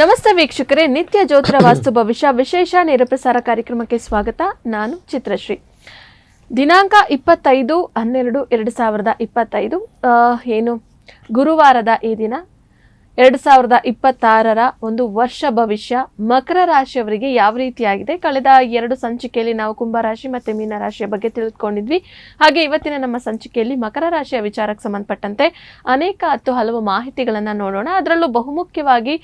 ನಮಸ್ತೆ ವೀಕ್ಷಕರೇ, ನಿತ್ಯ ಜ್ಯೋತಿರ ವಾಸ್ತು ಭವಿಷ್ಯ, ವಿಶೇಷ ನೇರಪ್ರಸಾರ ಕಾರ್ಯಕ್ರಮಕ್ಕೆ ಸ್ವಾಗತ. ನಾನು ಚಿತ್ರಶ್ರೀ. ದಿನಾಂಕ ಇಪ್ಪತ್ತೈದು ಹನ್ನೆರಡು ಎರಡು ಸಾವಿರದ ಇಪ್ಪತ್ತೈದು ಏನು, ಗುರುವಾರದ ಈ ದಿನ. ಎರಡು ಸಾವಿರದ ಇಪ್ಪತ್ತಾರರ ಒಂದು ವರ್ಷ ಭವಿಷ್ಯ ಮಕರ ರಾಶಿಯವರಿಗೆ ಯಾವ ರೀತಿಯಾಗಿದೆ? ಕಳೆದ ಎರಡು ಸಂಚಿಕೆಯಲ್ಲಿ ನಾವು ಕುಂಭರಾಶಿ ಮತ್ತು ಮೀನರಾಶಿಯ ಬಗ್ಗೆ ತಿಳಿದುಕೊಂಡಿದ್ವಿ. ಹಾಗೆ ಇವತ್ತಿನ ನಮ್ಮ ಸಂಚಿಕೆಯಲ್ಲಿ ಮಕರ ರಾಶಿಯ ವಿಚಾರಕ್ಕೆ ಸಂಬಂಧಪಟ್ಟಂತೆ ಅನೇಕ ಹತ್ತು ಹಲವು ಮಾಹಿತಿಗಳನ್ನು ನೋಡೋಣ. ಅದರಲ್ಲೂ ಬಹುಮುಖ್ಯವಾಗಿ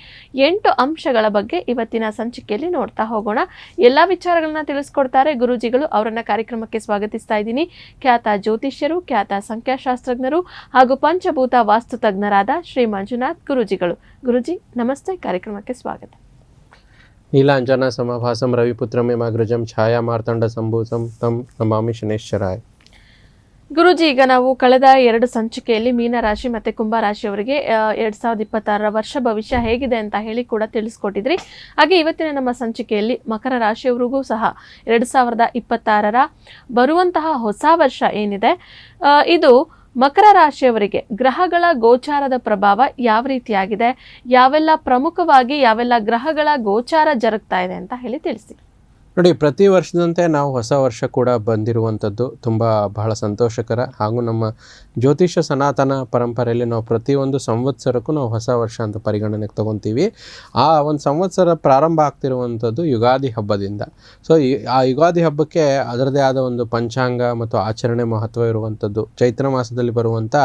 ಎಂಟು ಅಂಶಗಳ ಬಗ್ಗೆ ಇವತ್ತಿನ ಸಂಚಿಕೆಯಲ್ಲಿ ನೋಡ್ತಾ ಹೋಗೋಣ. ಎಲ್ಲ ವಿಚಾರಗಳನ್ನ ತಿಳಿಸ್ಕೊಡ್ತಾರೆ ಗುರೂಜಿಗಳು. ಅವರನ್ನ ಕಾರ್ಯಕ್ರಮಕ್ಕೆ ಸ್ವಾಗತಿಸ್ತಾ ಇದ್ದೀನಿ. ಖ್ಯಾತ ಜ್ಯೋತಿಷ್ಯರು, ಖ್ಯಾತ ಸಂಖ್ಯಾಶಾಸ್ತ್ರಜ್ಞರು ಹಾಗೂ ಪಂಚಭೂತ ವಾಸ್ತು ತಜ್ಞರಾದ ಶ್ರೀ ಮಂಜುನಾಥ್ ಗುರೂಜಿಗಳು. ಗುರುಜಿ ನಮಸ್ತೆ. ಕಾರ್ಯಕ್ರಮಕ್ಕೆ ಸ್ವಾಗತ. ನೀಲಾಂಜನ ಸಮಭಾಸಂ ರವಿಪುತ್ರಮೇಮಾಗ್ರಜಂ ಛಾಯಾ ಮಾರ್ತಂಡ ಸಂಭೂತಂ ತಂ ನಮಾಮಿ ಶನೇಶ್ವರಾಯ್. ಗುರುಜಿ ಈಗ ನಾವು ಕಳೆದ ಎರಡು ಸಂಚಿಕೆಯಲ್ಲಿ ಮೀನರಾಶಿ ಮತ್ತೆ ಕುಂಭರಾಶಿಯವರಿಗೆ ಎರಡು ಸಾವಿರದ ಇಪ್ಪತ್ತಾರರ ವರ್ಷ ಭವಿಷ್ಯ ಹೇಗಿದೆ ಅಂತ ಹೇಳಿ ಕೂಡ ತಿಳಿಸ್ಕೊಟ್ಟಿದ್ರಿ. ಹಾಗೆ ಇವತ್ತಿನ ನಮ್ಮ ಸಂಚಿಕೆಯಲ್ಲಿ ಮಕರ ರಾಶಿಯವರಿಗೂ ಸಹ ಎರಡು ಸಾವಿರದ ಇಪ್ಪತ್ತಾರರ ಬರುವಂತಹ ಹೊಸ ವರ್ಷ ಏನಿದೆ ಇದು ಮಕರ ರಾಶಿಯವರಿಗೆ ಗ್ರಹಗಳ ಗೋಚಾರದ ಪ್ರಭಾವ ಯಾವ ರೀತಿಯಾಗಿದೆ? ಯಾವೆಲ್ಲ ಪ್ರಮುಖವಾಗಿ ಯಾವೆಲ್ಲ ಗ್ರಹಗಳ ಗೋಚಾರ ಜರುಗ್ತಾ ಇದೆ ಅಂತ ಹೇಳಿ ತಿಳಿಸಿ. ನೋಡಿ, ಪ್ರತಿ ವರ್ಷದಂತೆ ನಾವು ಹೊಸ ವರ್ಷ ಕೂಡ ಬಂದಿರುವಂಥದ್ದು ತುಂಬ ಬಹಳ ಸಂತೋಷಕರ. ಹಾಗೂ ನಮ್ಮ ಜ್ಯೋತಿಷ ಸನಾತನ ಪರಂಪರೆಯಲ್ಲಿ ನಾವು ಪ್ರತಿಯೊಂದು ಸಂವತ್ಸರಕ್ಕೂ ನಾವು ಹೊಸ ವರ್ಷ ಅಂತ ಪರಿಗಣನೆಗೆ ತಗೊತೀವಿ. ಆ ಒಂದು ಸಂವತ್ಸರ ಪ್ರಾರಂಭ ಆಗ್ತಿರುವಂಥದ್ದು ಯುಗಾದಿ ಹಬ್ಬದಿಂದ. ಸೊ ಆ ಯುಗಾದಿ ಹಬ್ಬಕ್ಕೆ ಅದರದೇ ಆದ ಒಂದು ಪಂಚಾಂಗ ಮತ್ತು ಆಚರಣೆ ಮಹತ್ವ ಇರುವಂಥದ್ದು. ಚೈತ್ರ ಮಾಸದಲ್ಲಿ ಬರುವಂಥ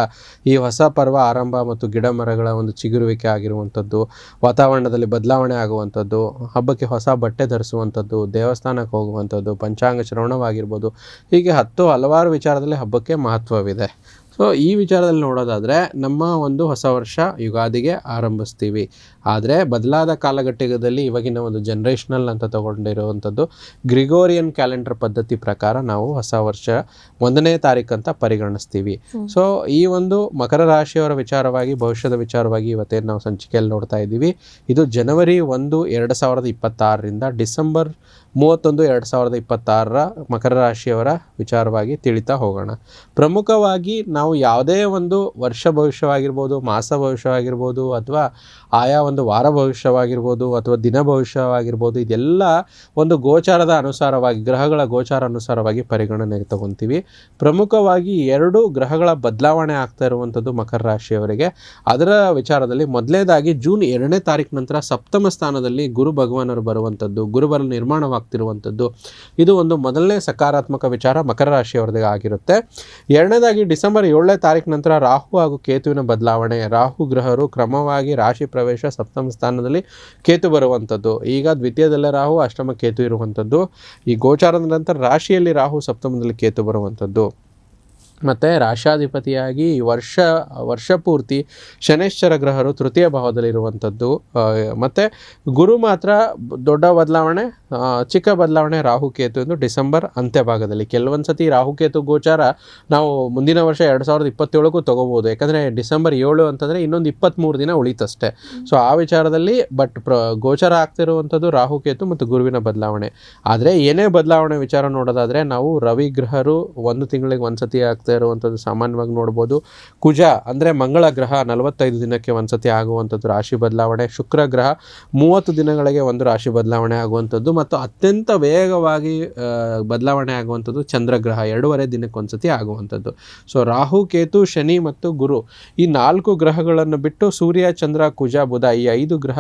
ಈ ಹೊಸ ಪರ್ವ ಆರಂಭ ಮತ್ತು ಗಿಡ ಮರಗಳ ಒಂದು ಚಿಗುರುವಿಕೆ ಆಗಿರುವಂಥದ್ದು. ವಾತಾವರಣದಲ್ಲಿ ಬದಲಾವಣೆ ಆಗುವಂಥದ್ದು. ಹಬ್ಬಕ್ಕೆ ಹೊಸ ಬಟ್ಟೆ ಧರಿಸುವಂಥದ್ದು. ದೇವಸ್ಥಾನಕ್ಕೆ ಹೋಗುವಂಥದ್ದು ಪಂಚಾಂಗ ಶ್ರವಣವಾಗಿರ್ಬೋದು ಹೀಗೆ ಹತ್ತು ಹಲವಾರು ವಿಚಾರದಲ್ಲಿ ಹಬ್ಬಕ್ಕೆ ಮಹತ್ವವಿದೆ. ಸೊ ಈ ವಿಚಾರದಲ್ಲಿ ನೋಡೋದಾದರೆ ನಮ್ಮ ಒಂದು ಹೊಸ ವರ್ಷ ಯುಗಾದಿಗೆ ಆರಂಭಿಸ್ತೀವಿ. ಆದರೆ ಬದಲಾದ ಕಾಲಘಟ್ಟದಲ್ಲಿ ಇವಾಗಿನ ಒಂದು ಜನ್ರೇಷನಲ್ ಅಂತ ತಗೊಂಡಿರುವಂಥದ್ದು ಗ್ರಿಗೋರಿಯನ್ ಕ್ಯಾಲೆಂಡರ್ ಪದ್ಧತಿ ಪ್ರಕಾರ ನಾವು ಹೊಸ ವರ್ಷ ಒಂದನೇ ತಾರೀಕು ಅಂತ ಪರಿಗಣಿಸ್ತೀವಿ. ಸೊ ಈ ಒಂದು ಮಕರ ರಾಶಿಯವರ ವಿಚಾರವಾಗಿ ಭವಿಷ್ಯದ ವಿಚಾರವಾಗಿ ಇವತ್ತೇನು ನಾವು ಸಂಚಿಕೆಯಲ್ಲಿ ನೋಡ್ತಾ ಇದ್ದೀವಿ. ಇದು ಜನವರಿ ಒಂದು ಎರಡು ಸಾವಿರದ ಇಪ್ಪತ್ತಾರರಿಂದ ಡಿಸೆಂಬರ್ ಮೂವತ್ತೊಂದು, ಎರಡು ಸಾವಿರದ ಇಪ್ಪತ್ತಾರರ ಮಕರ ರಾಶಿಯವರ ವಿಚಾರವಾಗಿ ತಿಳಿತಾ ಹೋಗೋಣ. ಪ್ರಮುಖವಾಗಿ ನಾವು ಯಾವುದೇ ಒಂದು ವರ್ಷ ಭವಿಷ್ಯವಾಗಿರ್ಬೋದು, ಮಾಸ ಭವಿಷ್ಯವಾಗಿರ್ಬೋದು, ಅಥವಾ ಆಯಾ ಒಂದು ವಾರ ಭವಿಷ್ಯವಾಗಿರ್ಬೋದು ಅಥವಾ ದಿನ ಭವಿಷ್ಯವಾಗಿರ್ಬೋದು, ಇದೆಲ್ಲ ಒಂದು ಗೋಚಾರದ ಅನುಸಾರವಾಗಿ, ಗ್ರಹಗಳ ಗೋಚಾರ ಅನುಸಾರವಾಗಿ ಪರಿಗಣನೆಗೆ ತಗೊತೀವಿ. ಪ್ರಮುಖವಾಗಿ ಎರಡು ಗ್ರಹಗಳ ಬದಲಾವಣೆ ಆಗ್ತಾ ಇರುವಂಥದ್ದು ಮಕರ ರಾಶಿಯವರಿಗೆ. ಅದರ ವಿಚಾರದಲ್ಲಿ ಮೊದಲನೇದಾಗಿ ಜೂನ್ ಎರಡನೇ ತಾರೀಕು ನಂತರ ಸಪ್ತಮ ಸ್ಥಾನದಲ್ಲಿ ಗುರು ಭಗವಾನರು ಬರುವಂಥದ್ದು ಗುರುಬರ ನಿರ್ಮಾಣವಾಗ್ತಿರುವಂಥದ್ದು. ಇದು ಒಂದು ಮೊದಲನೇ ಸಕಾರಾತ್ಮಕ ವಿಚಾರ ಮಕರ ರಾಶಿಯವರದೇ ಆಗಿರುತ್ತೆ. ಎರಡನೇದಾಗಿ ಡಿಸೆಂಬರ್ ಏಳನೇ ತಾರೀಕು ನಂತರ ರಾಹು ಹಾಗೂ ಕೇತುವಿನ ಬದಲಾವಣೆ. ರಾಹು ಗ್ರಹರು ಕ್ರಮವಾಗಿ ರಾಶಿ ಪ್ರವೇಶ ಸಪ್ತಮ ಸ್ಥಾನದಲ್ಲಿ ಕೇತು ಬರುವಂಥದ್ದು. ಈಗ ದ್ವಿತೀಯದಲ್ಲೇ ರಾಹು, ಅಷ್ಟಮ ಕೇತು ಇರುವಂಥದ್ದು. ಈ ಗೋಚಾರದ ನಂತರ ರಾಶಿಯಲ್ಲಿ ರಾಹು ಸಪ್ತಮದಲ್ಲಿ ಕೇತು ಬರುವಂಥದ್ದು. ಮತ್ತು ರಾಶಾಧಿಪತಿಯಾಗಿ ಈ ವರ್ಷ ವರ್ಷ ಪೂರ್ತಿ ಶನೇಶ್ವರ ಗ್ರಹರು ತೃತೀಯ ಭಾವದಲ್ಲಿರುವಂಥದ್ದು. ಮತ್ತು ಗುರು ಮಾತ್ರ ದೊಡ್ಡ ಬದಲಾವಣೆ ಚಿಕ್ಕ ಬದಲಾವಣೆ ರಾಹುಕೇತು ಎಂದು ಡಿಸೆಂಬರ್ ಅಂತ್ಯಭಾಗದಲ್ಲಿ. ಕೆಲವೊಂದು ಸತಿ ರಾಹುಕೇತು ಗೋಚಾರ ನಾವು ಮುಂದಿನ ವರ್ಷ ಎರಡು ಸಾವಿರದ ಇಪ್ಪತ್ತೇಳಕ್ಕೂ ತೊಗೋಬೋದು. ಯಾಕಂದರೆ ಡಿಸೆಂಬರ್ ಏಳು ಅಂತಂದರೆ ಇನ್ನೊಂದು ಇಪ್ಪತ್ತ್ಮೂರು ದಿನ ಉಳಿತಷ್ಟೇ. ಸೊ ಆ ವಿಚಾರದಲ್ಲಿ ಬಟ್ ಪ್ರ, ಗೋಚಾರ ಆಗ್ತಿರುವಂಥದ್ದು ರಾಹುಕೇತು ಮತ್ತು ಗುರುವಿನ ಬದಲಾವಣೆ. ಆದರೆ ಏನೇ ಬದಲಾವಣೆ ವಿಚಾರ ನೋಡೋದಾದರೆ ನಾವು ರವಿ ಗ್ರಹರು ಒಂದು ತಿಂಗಳಿಗೆ ಒಂದು ಸತಿ ಆಗ್ತಾ ಇರುವಂಥದ್ದು ಸಾಮಾನ್ಯವಾಗಿ ನೋಡ್ಬೋದು. ಕುಜ ಅಂದರೆ ಮಂಗಳ ಗ್ರಹ ನಲವತ್ತೈದು ದಿನಕ್ಕೆ ಒಂದು ಸತಿ ಆಗುವಂಥದ್ದು ರಾಶಿ ಬದಲಾವಣೆ. ಶುಕ್ರ ಗ್ರಹ ಮೂವತ್ತು ದಿನಗಳಿಗೆ ಒಂದು ರಾಶಿ ಬದಲಾವಣೆ ಆಗುವಂಥದ್ದು ಮತ್ತು ಅತ್ಯಂತ ವೇಗವಾಗಿ ಬದಲಾವಣೆ ಆಗುವಂಥದ್ದು ಚಂದ್ರಗ್ರಹ. ಎರಡೂವರೆ ದಿನಕ್ಕೆ ಒಂದ್ಸತಿ ಆಗುವಂಥದ್ದು. ಸೊ, ರಾಹು, ಕೇತು, ಶನಿ ಮತ್ತು ಗುರು ಈ ನಾಲ್ಕು ಗ್ರಹಗಳನ್ನು ಬಿಟ್ಟು ಸೂರ್ಯ, ಚಂದ್ರ, ಕುಜ, ಬುಧ ಈ ಐದು ಗ್ರಹ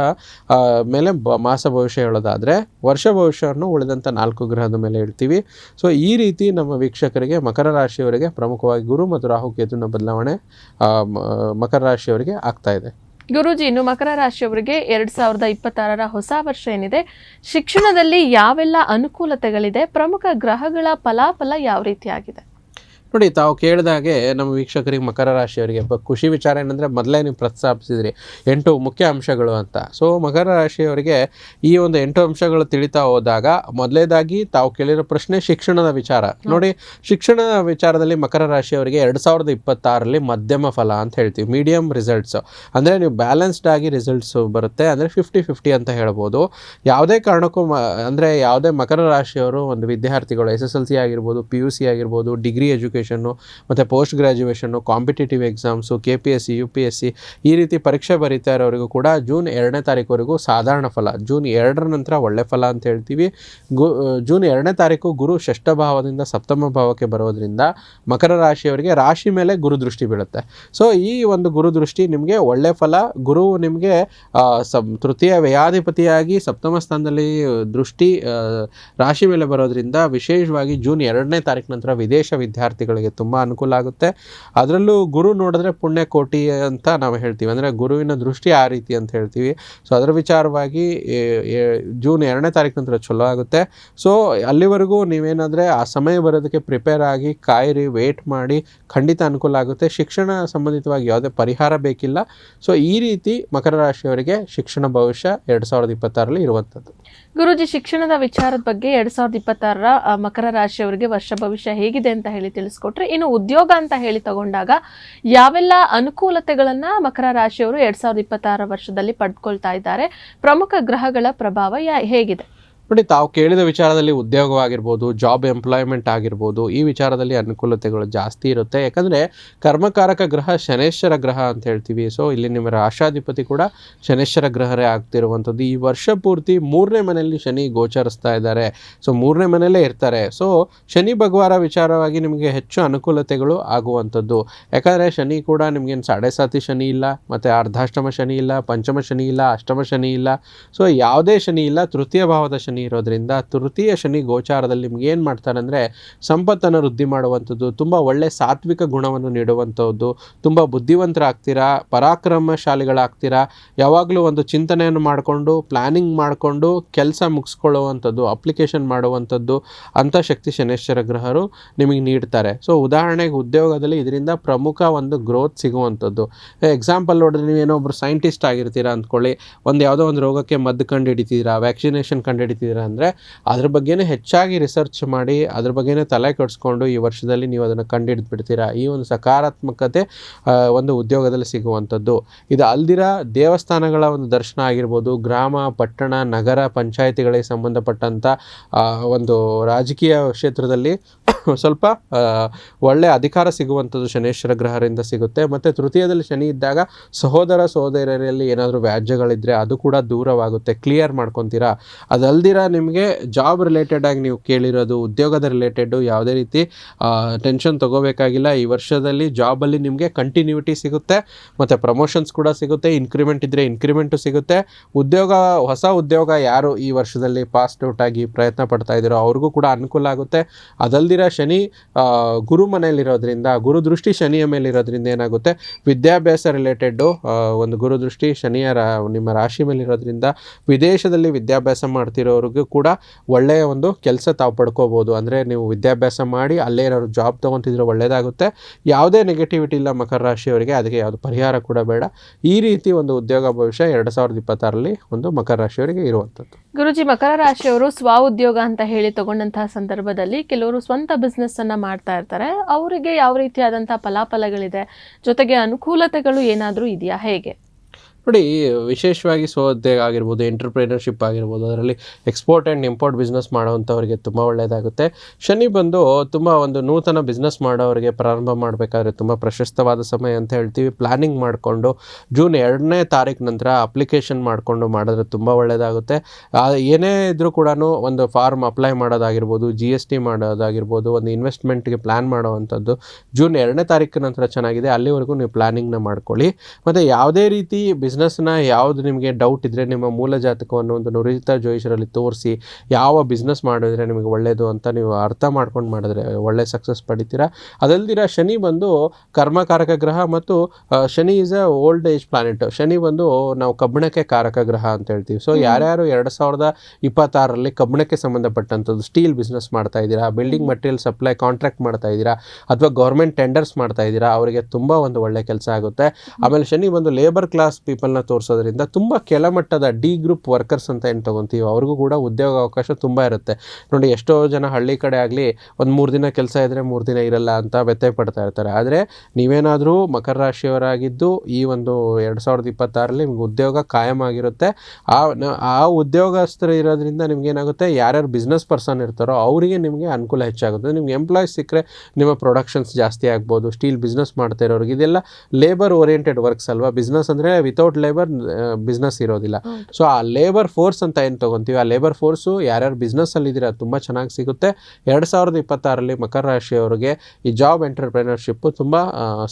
ಮೇಲೆ ಬ, ಮಾಸ ಭವಿಷ್ಯ ಹೇಳೋದಾದರೆ ವರ್ಷ ಭವಿಷ್ಯವನ್ನು ಉಳಿದಂಥ ನಾಲ್ಕು ಗ್ರಹದ ಮೇಲೆ ಹೇಳ್ತೀವಿ ಸೊ, ಈ ರೀತಿ ನಮ್ಮ ವೀಕ್ಷಕರಿಗೆ ಮಕರ ರಾಶಿಯವರಿಗೆ ಪ್ರಮುಖವಾಗಿ ಗುರು ಮತ್ತು ರಾಹು, ಕೇತುವಿನ ಬದಲಾವಣೆ ಮಕರ ರಾಶಿಯವರಿಗೆ ಆಗ್ತಾ ಗುರೂಜಿ, ಇನ್ನು ಮಕರ ರಾಶಿಯವರಿಗೆ ಎರಡ್ ಸಾವಿರದ ಇಪ್ಪತ್ತಾರರ ಹೊಸ ವರ್ಷ ಏನಿದೆ? ಶಿಕ್ಷಣದಲ್ಲಿ ಯಾವೆಲ್ಲ ಅನುಕೂಲತೆಗಳಿದೆ? ಪ್ರಮುಖ ಗ್ರಹಗಳ ಫಲಾಫಲ ಯಾವ ರೀತಿಯಾಗಿದೆ? ನೋಡಿ, ತಾವು ಕೇಳಿದಾಗೆ ನಮ್ಮ ವೀಕ್ಷಕರಿಗೆ ಮಕರ ರಾಶಿಯವರಿಗೆ ಖುಷಿ ವಿಚಾರ ಏನಂದರೆ ಮೊದಲೇ ನೀವು ಪ್ರಸ್ತಾಪಿಸಿದ್ರಿ, ಎಂಟು ಮುಖ್ಯ ಅಂಶಗಳು ಅಂತ. ಸೊ ಮಕರ ರಾಶಿಯವರಿಗೆ ಈ ಒಂದು ಎಂಟು ಅಂಶಗಳು ತಿಳಿತಾ ಹೋದಾಗ ಮೊದಲೇದಾಗಿ ತಾವು ಕೇಳಿರೋ ಪ್ರಶ್ನೆ ಶಿಕ್ಷಣದ ವಿಚಾರ. ನೋಡಿ, ಶಿಕ್ಷಣದ ವಿಚಾರದಲ್ಲಿ ಮಕರ ರಾಶಿಯವರಿಗೆ ಎರಡು ಸಾವಿರದ ಇಪ್ಪತ್ತಾರರಲ್ಲಿ ಮಧ್ಯಮ ಫಲ ಅಂತ ಹೇಳ್ತೀವಿ ಮೀಡಿಯಂ ರಿಸಲ್ಟ್ಸ್ ಅಂದರೆ ನೀವು ಬ್ಯಾಲೆನ್ಸ್ಡ್ ಆಗಿ ರಿಸಲ್ಟ್ಸ್ ಬರುತ್ತೆ, ಅಂದರೆ ಫಿಫ್ಟಿ ಫಿಫ್ಟಿ ಅಂತ ಹೇಳ್ಬೋದು. ಯಾವುದೇ ಕಾರಣಕ್ಕೂ ಅಂದರೆ ಯಾವುದೇ ಮಕರ ರಾಶಿಯವರು ಒಂದು ವಿದ್ಯಾರ್ಥಿಗಳು ಎಸ್ ಎಸ್ ಎಲ್ ಸಿ ಆಗಿರ್ಬೋದು ಪಿ ಯು ಸಿ ಆಗಿರ್ಬೋದು ಡಿಗ್ರಿ ಎಜುಕೇಷನ್ ಎಜುಕೇಷನ್ನು ಮತ್ತು post ಗ್ರ್ಯಾಜುಯೇಷನ್ನು competitive exams K P S C U P S C ಈ ರೀತಿ ಪರೀಕ್ಷೆ ಬರೀತಾ ಇರೋರಿಗೂ ಕೂಡ ಜೂನ್ ಎರಡನೇ ತಾರೀಕುವರೆಗೂ ಸಾಧಾರಣ ಫಲ. ಜೂನ್ ಎರಡರ ನಂತರ ಒಳ್ಳೆ ಫಲ ಅಂತ ಹೇಳ್ತೀವಿ. ಗು ಜೂನ್ ಎರಡನೇ ತಾರೀಕು ಗುರು ಷಷ್ಠ ಭಾವದಿಂದ ಸಪ್ತಮ ಭಾವಕ್ಕೆ ಬರೋದ್ರಿಂದ ಮಕರ ರಾಶಿಯವರಿಗೆ ರಾಶಿ ಮೇಲೆ ಗುರು ದೃಷ್ಟಿ ಬೀಳುತ್ತೆ. ಸೊ ಈ ಒಂದು ಗುರು ದೃಷ್ಟಿ ನಿಮಗೆ ಒಳ್ಳೆ ಫಲ. ಗುರು ನಿಮಗೆ ತೃತೀಯ ವ್ಯಯಾಧಿಪತಿಯಾಗಿ ಸಪ್ತಮ ಸ್ಥಾನದಲ್ಲಿ ದೃಷ್ಟಿ ರಾಶಿ ಮೇಲೆ ಬರೋದ್ರಿಂದ ವಿಶೇಷವಾಗಿ ಜೂನ್ ಎರಡನೇ ತಾರೀಕು ನಂತರ ವಿದೇಶ ವಿದ್ಯಾರ್ಥಿಗಳಿಗೆ ತುಂಬ ಅನುಕೂಲ ಆಗುತ್ತೆ. ಅದರಲ್ಲೂ ಗುರು ನೋಡಿದ್ರೆ ಪುಣ್ಯ ಕೋಟಿ ಅಂತ ನಾವು ಹೇಳ್ತೀವಿ. ಅಂದರೆ ಗುರುವಿನ ದೃಷ್ಟಿ ಆ ರೀತಿ ಅಂತ ಹೇಳ್ತೀವಿ. ಸೊ ಅದರ ವಿಚಾರವಾಗಿ ಜೂನ್ ಎರಡನೇ ತಾರೀಕು ನಂತರ ಚಲೋ ಆಗುತ್ತೆ. ಸೊ ಅಲ್ಲಿವರೆಗೂ ನೀವೇನಾದರೆ ಆ ಸಮಯ ಬರೋದಕ್ಕೆ ಪ್ರಿಪೇರ್ ಆಗಿ ಕಾಯಿರಿ ವೇಟ್ ಮಾಡಿ, ಖಂಡಿತ ಅನುಕೂಲ ಆಗುತ್ತೆ. ಶಿಕ್ಷಣ ಸಂಬಂಧಿತವಾಗಿ ಯಾವುದೇ ಪರಿಹಾರ ಬೇಕಿಲ್ಲ. ಸೊ ಈ ರೀತಿ ಮಕರ ರಾಶಿಯವರಿಗೆ ಶಿಕ್ಷಣ ಭವಿಷ್ಯ ಎರಡು ಸಾವಿರದ ಇಪ್ಪತ್ತಾರಲ್ಲಿ ಇರುವಂಥದ್ದು ಗುರುಜಿ, ಶಿಕ್ಷಣದ ವಿಚಾರದ ಬಗ್ಗೆ ಎರಡ್ ಸಾವಿರದ ಇಪ್ಪತ್ತಾರರ ಮಕರ ರಾಶಿಯವರಿಗೆ ವರ್ಷ ಭವಿಷ್ಯ ಹೇಗಿದೆ ಅಂತ ಹೇಳಿ ತಿಳಿಸ್ಕೊಟ್ರೆ. ಇನ್ನು ಉದ್ಯೋಗ ಅಂತ ಹೇಳಿ ತಗೊಂಡಾಗ ಯಾವೆಲ್ಲ ಅನುಕೂಲತೆಗಳನ್ನ ಮಕರ ರಾಶಿಯವರು ಎರಡ್ ಸಾವಿರದ ಇಪ್ಪತ್ತಾರ ವರ್ಷದಲ್ಲಿ ಪಡ್ಕೊಳ್ತಾ ಇದ್ದಾರೆ, ಪ್ರಮುಖ ಗ್ರಹಗಳ ಪ್ರಭಾವ ಹೇಗಿದೆ? ನೋಡಿ, ತಾವು ಕೇಳಿದ ವಿಚಾರದಲ್ಲಿ ಉದ್ಯೋಗವಾಗಿರ್ಬೋದು ಜಾಬ್ ಎಂಪ್ಲಾಯ್ಮೆಂಟ್ ಆಗಿರ್ಬೋದು, ಈ ವಿಚಾರದಲ್ಲಿ ಅನುಕೂಲತೆಗಳು ಜಾಸ್ತಿ ಇರುತ್ತೆ. ಯಾಕಂದರೆ, ಕರ್ಮಕಾರಕ ಗ್ರಹ ಶನೇಶ್ವರ ಗ್ರಹ ಅಂತ ಹೇಳ್ತೀವಿ. ಸೊ ಇಲ್ಲಿ ನಿಮ್ಮ ರಾಶಾಧಿಪತಿ ಕೂಡ ಶನೇಶ್ವರ ಗ್ರಹರೇ ಆಗ್ತಿರುವಂಥದ್ದು. ಈ ವರ್ಷ ಪೂರ್ತಿ ಮೂರನೇ ಮನೆಯಲ್ಲಿ ಶನಿ ಗೋಚರಿಸ್ತಾ ಇದ್ದಾರೆ. ಸೊ ಮೂರನೇ ಮನೆಯಲ್ಲೇ ಇರ್ತಾರೆ. ಸೊ ಶನಿ ಭಗವಾರ ವಿಚಾರವಾಗಿ ನಿಮಗೆ ಹೆಚ್ಚು ಅನುಕೂಲತೆಗಳು ಆಗುವಂಥದ್ದು. ಯಾಕಂದರೆ, ಶನಿ ಕೂಡ ನಿಮಗೇನು ಸಾಡೆ ಸಾತಿ ಶನಿ ಇಲ್ಲ, ಮತ್ತು ಅರ್ಧಾಷ್ಟಮ ಶನಿ ಇಲ್ಲ, ಪಂಚಮ ಶನಿ ಇಲ್ಲ, ಅಷ್ಟಮ ಶನಿ ಇಲ್ಲ. ಸೊ ಯಾವುದೇ ಶನಿ ಇಲ್ಲ, ತೃತೀಯ ಭಾವದ ಶನಿ ಇರೋದ್ರಿಂದ ತೃತೀಯ ಶನಿ ಗೋಚಾರದಲ್ಲಿ ನಿಮ್ಗೆ ಏನು ಮಾಡ್ತಾರೆ ಸಂಪತ್ತನ್ನು ವೃದ್ಧಿ ಮಾಡುವಂಥದ್ದು, ತುಂಬ ಒಳ್ಳೆ ಸಾತ್ವಿಕ ಗುಣವನ್ನು ನೀಡುವಂಥದ್ದು, ತುಂಬ ಬುದ್ಧಿವಂತರಾಗ್ತೀರಾ, ಪರಾಕ್ರಮಶಾಲಿಗಳಾಗ್ತೀರಾ, ಯಾವಾಗಲೂ ಒಂದು ಚಿಂತನೆಯನ್ನು ಮಾಡಿಕೊಂಡು ಪ್ಲ್ಯಾನಿಂಗ್ ಮಾಡಿಕೊಂಡು ಕೆಲಸ ಮುಗಿಸ್ಕೊಳ್ಳುವಂಥದ್ದು, ಅಪ್ಲಿಕೇಶನ್ ಮಾಡುವಂಥದ್ದು ಅಂಥ ಶಕ್ತಿ ಶನೇಶ್ವರ ಗ್ರಹರು ನಿಮಗೆ ನೀಡ್ತಾರೆ. ಸೊ, ಉದಾಹರಣೆಗೆ ಉದ್ಯೋಗದಲ್ಲಿ ಇದರಿಂದ ಪ್ರಮುಖ ಒಂದು ಗ್ರೋತ್ ಸಿಗುವಂಥದ್ದು. ಎಕ್ಸಾಂಪಲ್ ನೋಡಿದ್ರೆ ನೀವೇನೋ ಒಬ್ರು ಸೈಂಟಿಸ್ಟ್ ಆಗಿರ್ತೀರಾ ಅಂದ್ಕೊಳ್ಳಿ, ಒಂದು ಯಾವುದೋ ಒಂದು ರೋಗಕ್ಕೆ ಮದ್ದು ಕಂಡು ಹಿಡಿತೀರಾ, ವ್ಯಾಕ್ಸಿನೇಷನ್ ಕಂಡು ಅಂದರೆ ಅದ್ರ ಬಗ್ಗೆನೇ ಹೆಚ್ಚಾಗಿ ರಿಸರ್ಚ್ ಮಾಡಿ, ಅದ್ರ ಬಗ್ಗೆನೇ ತಲೆ ಕೆಡಿಸ್ಕೊಂಡು ಈ ವರ್ಷದಲ್ಲಿ ನೀವು ಅದನ್ನು ಕಂಡು ಹಿಡಿದ್ಬಿಡ್ತೀರಾ ಈ ಒಂದು ಸಕಾರಾತ್ಮಕತೆ ಒಂದು ಉದ್ಯೋಗದಲ್ಲಿ ಸಿಗುವಂಥದ್ದು. ಇದು ಅಲ್ದಿರ ದೇವಸ್ಥಾನಗಳ ಒಂದು ದರ್ಶನ ಆಗಿರ್ಬೋದು, ಗ್ರಾಮ, ಪಟ್ಟಣ, ನಗರ, ಪಂಚಾಯಿತಿಗಳಿಗೆ ಸಂಬಂಧಪಟ್ಟಂಥ ಒಂದು ರಾಜಕೀಯ ಕ್ಷೇತ್ರದಲ್ಲಿ ಸ್ವಲ್ಪ ಒಳ್ಳೆ ಅಧಿಕಾರ ಸಿಗುವಂಥದ್ದು ಶನೇಶ್ವರ ಗ್ರಹರಿಂದ ಸಿಗುತ್ತೆ. ಮತ್ತು ತೃತೀಯದಲ್ಲಿ ಶನಿ ಇದ್ದಾಗ ಸಹೋದರ ಸಹೋದರಿಯರಲ್ಲಿ ಏನಾದರೂ ವ್ಯಾಜ್ಯಗಳಿದ್ದರೆ ಅದು ಕೂಡ ದೂರವಾಗುತ್ತೆ. ಕ್ಲಿಯರ್ ಮಾಡ್ಕೊತೀರಾ? ಅದಲ್ದಿರ ನಿಮಗೆ ಜಾಬ್ ರಿಲೇಟೆಡ್ ಆಗಿ ನೀವು ಕೇಳಿರೋದು, ಉದ್ಯೋಗದ ರಿಲೇಟೆಡು ಯಾವುದೇ ರೀತಿ ಟೆನ್ಷನ್ ತೊಗೋಬೇಕಾಗಿಲ್ಲ. ಈ ವರ್ಷದಲ್ಲಿ ಜಾಬಲ್ಲಿ ನಿಮಗೆ ಕಂಟಿನ್ಯೂಟಿ ಸಿಗುತ್ತೆ. ಮತ್ತು ಪ್ರಮೋಷನ್ಸ್ ಕೂಡ ಸಿಗುತ್ತೆ. ಇನ್ಕ್ರಿಮೆಂಟ್ ಇದ್ದರೆ ಇನ್ಕ್ರಿಮೆಂಟು ಸಿಗುತ್ತೆ. ಉದ್ಯೋಗ, ಹೊಸ ಉದ್ಯೋಗ ಯಾರು ಈ ವರ್ಷದಲ್ಲಿ ಪಾಸ್ಟ್ ಔಟ್ ಆಗಿ ಪ್ರಯತ್ನ ಪಡ್ತಾ ಇದ್ದೀರೋ ಅವ್ರಿಗೂ ಕೂಡ ಅನುಕೂಲ ಆಗುತ್ತೆ. ಅದಲ್ದಿರ ಶನಿ ಗುರು ಮನೆಯಲ್ಲಿರೋದ್ರಿಂದ, ಗುರು ದೃಷ್ಟಿ ಶನಿಯ ಮೇಲಿರೋದ್ರಿಂದ ಏನಾಗುತ್ತೆ? ವಿದ್ಯಾಭ್ಯಾಸ ರಿಲೇಟೆಡ್ಡು ಒಂದು ಗುರು ದೃಷ್ಟಿ ಶನಿಯ ನಿಮ್ಮ ರಾಶಿ ಮೇಲಿರೋದ್ರಿಂದ ವಿದೇಶದಲ್ಲಿ ವಿದ್ಯಾಭ್ಯಾಸ ಮಾಡ್ತಿರೋರಿಗೂ ಕೂಡ ಒಳ್ಳೆಯ ಒಂದು ಕೆಲಸ ತಾವು ಪಡ್ಕೋಬೋದು. ಅಂದರೆ ನೀವು ವಿದ್ಯಾಭ್ಯಾಸ ಮಾಡಿ ಅಲ್ಲೇ ಏನಾದ್ರು ಜಾಬ್ ತೊಗೊತಿದ್ರೆ ಒಳ್ಳೆಯದಾಗುತ್ತೆ ಯಾವುದೇ ನೆಗೆಟಿವಿಟಿ ಇಲ್ಲ ಮಕರ ರಾಶಿಯವರಿಗೆ, ಅದಕ್ಕೆ ಯಾವುದು ಪರಿಹಾರ ಕೂಡ ಬೇಡ. ಈ ರೀತಿ ಒಂದು ಉದ್ಯೋಗ ಭವಿಷ್ಯ ಎರಡು ಸಾವಿರದ ಇಪ್ಪತ್ತಾರರಲ್ಲಿ ಒಂದು ಮಕರ ರಾಶಿಯವರಿಗೆ ಇರುವಂಥದ್ದು. ಗುರುಜಿ, ಮಕರ ರಾಶಿಯವರು ಸ್ವ ಉದ್ಯೋಗ ಅಂತ ಹೇಳಿ ತಗೊಂಡಂತಹ ಸಂದರ್ಭದಲ್ಲಿ ಕೆಲವರು ಸ್ವಂತ ಬಿಸ್ನೆಸ್ ಅನ್ನ ಮಾಡ್ತಾ ಇರ್ತಾರೆ. ಅವರಿಗೆ ಯಾವ ರೀತಿಯಾದಂತಹ ಫಲಾಫಲಗಳಿದೆ, ಜೊತೆಗೆ ಅನುಕೂಲತೆಗಳು ಏನಾದರೂ ಇದೆಯಾ, ಹೇಗೆ? ನೋಡಿ, ವಿಶೇಷವಾಗಿ ಸ್ವೋದ್ಯೋಗ ಆಗಿರ್ಬೋದು ಎಂಟರ್ಪ್ರಿನರ್ಶಿಪ್ ಆಗಿರ್ಬೋದು, ಅದರಲ್ಲಿ ಎಕ್ಸ್ಪೋರ್ಟ್ ಆ್ಯಂಡ್ ಇಂಪೋರ್ಟ್ ಬಿಸ್ನೆಸ್ ಮಾಡೋವಂಥವ್ರಿಗೆ ತುಂಬ ಒಳ್ಳೆಯದಾಗುತ್ತೆ ಶನಿ ಬಂದು ತುಂಬ ಒಂದು ನೂತನ ಬಿಸ್ನೆಸ್ ಮಾಡೋರಿಗೆ ಪ್ರಾರಂಭ ಮಾಡಬೇಕಾದ್ರೆ ತುಂಬ ಪ್ರಶಸ್ತವಾದ ಸಮಯ ಅಂತ ಹೇಳ್ತೀವಿ. ಪ್ಲ್ಯಾನಿಂಗ್ ಮಾಡಿಕೊಂಡು ಜೂನ್ ಎರಡನೇ ತಾರೀಕು ನಂತರ ಅಪ್ಲಿಕೇಶನ್ ಮಾಡಿಕೊಂಡು ಮಾಡಿದ್ರೆ ತುಂಬ ಒಳ್ಳೆಯದಾಗುತ್ತೆ ಏನೇ ಇದ್ರೂ ಕೂಡ ಒಂದು ಫಾರ್ಮ್ ಅಪ್ಲೈ ಮಾಡೋದಾಗಿರ್ಬೋದು ಜಿ ಎಸ್ ಟಿ ಮಾಡೋದಾಗಿರ್ಬೋದು, ಒಂದು ಇನ್ವೆಸ್ಟ್ಮೆಂಟ್ಗೆ ಪ್ಲ್ಯಾನ್ ಮಾಡೋವಂಥದ್ದು ಜೂನ್ ಎರಡನೇ ತಾರೀಕು ನಂತರ ಚೆನ್ನಾಗಿದೆ. ಅಲ್ಲಿವರೆಗೂ ನೀವು ಪ್ಲ್ಯಾನಿಂಗ್ನ ಮಾಡ್ಕೊಳ್ಳಿ. ಮತ್ತು ಯಾವುದೇ ರೀತಿ ಬಿಸ್ನೆಸ್ನ ಯಾವುದು ನಿಮಗೆ ಡೌಟ್ ಇದ್ದರೆ ನಿಮ್ಮ ಮೂಲ ಜಾತಕವನ್ನು ಒಂದು ನುರಿತ ಜೋಯಿಷರಲ್ಲಿ ತೋರಿಸಿ ಯಾವ ಬಿಸ್ನೆಸ್ ಮಾಡಿದ್ರೆ ನಿಮಗೆ ಒಳ್ಳೆಯದು ಅಂತ ನೀವು ಅರ್ಥ ಮಾಡ್ಕೊಂಡು ಮಾಡಿದ್ರೆ ಒಳ್ಳೆ ಸಕ್ಸಸ್ ಪಡಿತೀರಾ? ಅದಲ್ದಿರ ಶನಿ ಬಂದು ಕರ್ಮಕಾರಕ ಗ್ರಹ ಮತ್ತು Shani is a old age planet Shani ಬಂದು ನಾವು ಕಬ್ಬಣಕ್ಕೆ ಕಾರಕ ಗ್ರಹ ಅಂತ ಹೇಳ್ತೀವಿ. ಸೊ ಯಾರ್ಯಾರು ಎರಡು ಸಾವಿರದ ಇಪ್ಪತ್ತಾರರಲ್ಲಿ ಕಬ್ಬಣಕ್ಕೆ ಸಂಬಂಧಪಟ್ಟಂಥದ್ದು ಸ್ಟೀಲ್ ಬಿಸ್ನೆಸ್ ಮಾಡ್ತಾ ಇದ್ದೀರಾ ಬಿಲ್ಡಿಂಗ್ ಮಟೀರಿಯಲ್ ಸಪ್ಲೈ ಕಾಂಟ್ರಾಕ್ಟ್ ಮಾಡ್ತಾ ಇದ್ದೀರಾ ಅಥವಾ ಗೌರ್ಮೆಂಟ್ ಟೆಂಡರ್ಸ್ ಮಾಡ್ತಾ ಇದ್ದೀರಾ ಅವರಿಗೆ ತುಂಬ ಒಂದು ಒಳ್ಳೆ ಕೆಲಸ ಆಗುತ್ತೆ. ಆಮೇಲೆ ಶನಿ ಬಂದು ಲೇಬರ್ ಕ್ಲಾಸ್ ಪೀಪಲ್ ಟೈಪನ್ನು ತೋರಿಸೋದ್ರಿಂದ ತುಂಬ ಕೆಳಮಟ್ಟದ ಡಿ ಗ್ರೂಪ್ ವರ್ಕರ್ಸ್ ಅಂತ ಏನು ತೊಗೊತೀವಿ ಅವ್ರಿಗೂ ಕೂಡ ಉದ್ಯೋಗ ಅವಕಾಶ ತುಂಬ ಇರುತ್ತೆ. ನೋಡಿ, ಎಷ್ಟೋ ಜನ ಹಳ್ಳಿ ಕಡೆ ಆಗಲಿ ಒಂದು ಮೂರು ದಿನ ಕೆಲಸ ಇದ್ದರೆ ಮೂರು ದಿನ ಇರಲ್ಲ ಅಂತ ವ್ಯತ್ಯಯ ಪಡ್ತಾ ಇರ್ತಾರೆ. ಆದರೆ ನೀವೇನಾದರೂ ಮಕರ ರಾಶಿಯವರಾಗಿದ್ದು ಈ ಒಂದು ಎರಡು ಸಾವಿರದ ಇಪ್ಪತ್ತಾರಲ್ಲಿ ನಿಮ್ಗೆ ಉದ್ಯೋಗ ಕಾಯಂ ಆಗಿರುತ್ತೆ. ಆ ಆ ಉದ್ಯೋಗಸ್ಥರು ಇರೋದ್ರಿಂದ ನಿಮ್ಗೆ ಏನಾಗುತ್ತೆ? ಯಾರ್ಯಾರು ಬಿಸ್ನೆಸ್ ಪರ್ಸನ್ ಇರ್ತಾರೋ ಅವರಿಗೆ ನಿಮಗೆ ಅನುಕೂಲ ಹೆಚ್ಚಾಗುತ್ತೆ. ನಿಮ್ಗೆ ಎಂಪ್ಲಾಯ್ಸ್ ಸಿಕ್ಕರೆ ನಿಮ್ಮ ಪ್ರೊಡಕ್ಷನ್ಸ್ ಜಾಸ್ತಿ ಆಗ್ಬೋದು. ಸ್ಟೀಲ್ ಬಿಸ್ನೆಸ್ ಮಾಡ್ತಾ ಇರೋರಿಗೆ ಇದೆಲ್ಲ ಲೇಬರ್ ಓರಿಯೆಂಟೆಡ್ ವರ್ಕ್ಸ್ ಅಲ್ವಾ? ಬಿಸ್ನೆಸ್ ಅಂದರೆ ವಿತೌಟ್ ಲೇಬರ್ ಬಿಸ್ನೆಸ್ ಇರೋದಿಲ್ಲ. ಸೊ ಆ ಲೇಬರ್ ಫೋರ್ಸ್ ಅಂತ ಏನು ತೊಗೊತೀವಿ? ಆ ಲೇಬರ್ ಫೋರ್ಸು ಯಾರ್ಯಾರು ಬಿಸ್ನೆಸ್ಸಲ್ಲಿ ಇದ್ದೀರಾ ತುಂಬ ಚೆನ್ನಾಗಿ ಸಿಗುತ್ತೆ. ಎರಡು ಸಾವಿರದ ಇಪ್ಪತ್ತಾರರಲ್ಲಿ ಮಕರ ರಾಶಿಯವರಿಗೆ ಈ ಜಾಬ್ ಎಂಟರ್ಪ್ರಿನರ್ಶಿಪ್ಪು ತುಂಬ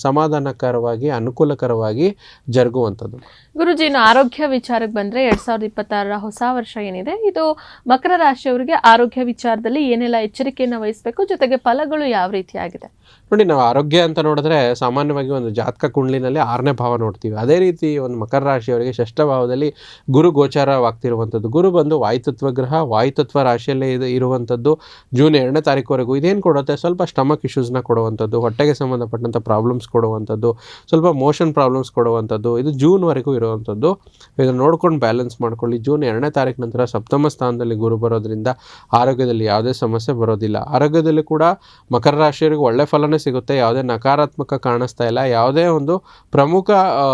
ಸಮಾಧಾನಕರವಾಗಿ ಅನುಕೂಲಕರವಾಗಿ ಜರುಗುವಂಥದ್ದು. ಗುರುಜಿ ಇನ್ನು ಆರೋಗ್ಯ ವಿಚಾರಕ್ಕೆ ಬಂದ್ರೆ ಎರಡು ಸಾವಿರದ ಇಪ್ಪತ್ತಾರರ ಹೊಸ ವರ್ಷ ಏನಿದೆ? ಇದು ಮಕರ ರಾಶಿಯವರಿಗೆ ಆರೋಗ್ಯ ವಿಚಾರದಲ್ಲಿ ಏನೆಲ್ಲ ಎಚ್ಚರಿಕೆಯನ್ನು ವಹಿಸಬೇಕು? ಜೊತೆಗೆ ಫಲಗಳು ಯಾವ ರೀತಿಯಾಗಿದೆ? ನೋಡಿ ನಾವು ಆರೋಗ್ಯ ಅಂತ ನೋಡಿದ್ರೆ ಸಾಮಾನ್ಯವಾಗಿ ಒಂದು ಜಾತಕ ಕುಂಡ್ಲಿನಲ್ಲಿ ಆರನೇ ಭಾವ ನೋಡ್ತೀವಿ. ಅದೇ ರೀತಿ ಒಂದು ಮಕರ ರಾಶಿಯವರಿಗೆ ಷಷ್ಠ ಭಾವದಲ್ಲಿ ಗುರು ಗೋಚಾರವಾಗ್ತಿರುವಂಥದ್ದು. ಗುರು ಬಂದು ವಾಯುತತ್ವ ಗ್ರಹ ವಾಯುತತ್ವ ರಾಶಿಯಲ್ಲೇ ಇದು ಇರುವಂಥದ್ದು. ಜೂನ್ ಎರಡನೇ ತಾರೀಕುವರೆಗೂ ಇದೇನು ಕೊಡುತ್ತೆ? ಸ್ವಲ್ಪ ಸ್ಟಮಕ್ ಇಶ್ಯೂಸ್ನ ಕೊಡುವಂಥದ್ದು ಹೊಟ್ಟೆಗೆ ಸಂಬಂಧಪಟ್ಟಂಥ ಪ್ರಾಬ್ಲಮ್ಸ್ ಕೊಡುವಂಥದ್ದು ಸ್ವಲ್ಪ ಮೋಷನ್ ಪ್ರಾಬ್ಲಮ್ಸ್ ಕೊಡುವಂಥದ್ದು ಇದು ಜೂನ್ವರೆಗೂ ಇರುವಂಥದ್ದು. ಇದನ್ನು ನೋಡ್ಕೊಂಡು ಬ್ಯಾಲೆನ್ಸ್ ಮಾಡ್ಕೊಳ್ಳಿ. ಜೂನ್ ಎರಡನೇ ತಾರೀಕು ನಂತರ ಸಪ್ತಮ ಸ್ಥಾನದಲ್ಲಿ ಗುರು ಬರೋದ್ರಿಂದ ಆರೋಗ್ಯದಲ್ಲಿ ಯಾವುದೇ ಸಮಸ್ಯೆ ಬರೋದಿಲ್ಲ. ಆರೋಗ್ಯದಲ್ಲಿ ಕೂಡ ಮಕರ ರಾಶಿಯವರಿಗೆ ಒಳ್ಳೆ ಫಲನೇ ಸಿಗುತ್ತೆ. ಯಾವುದೇ ನಕಾರಾತ್ಮಕ ಕಾಣಿಸ್ತಾ ಇಲ್ಲ. ಯಾವುದೇ ಒಂದು ಪ್ರಮುಖ ಆ,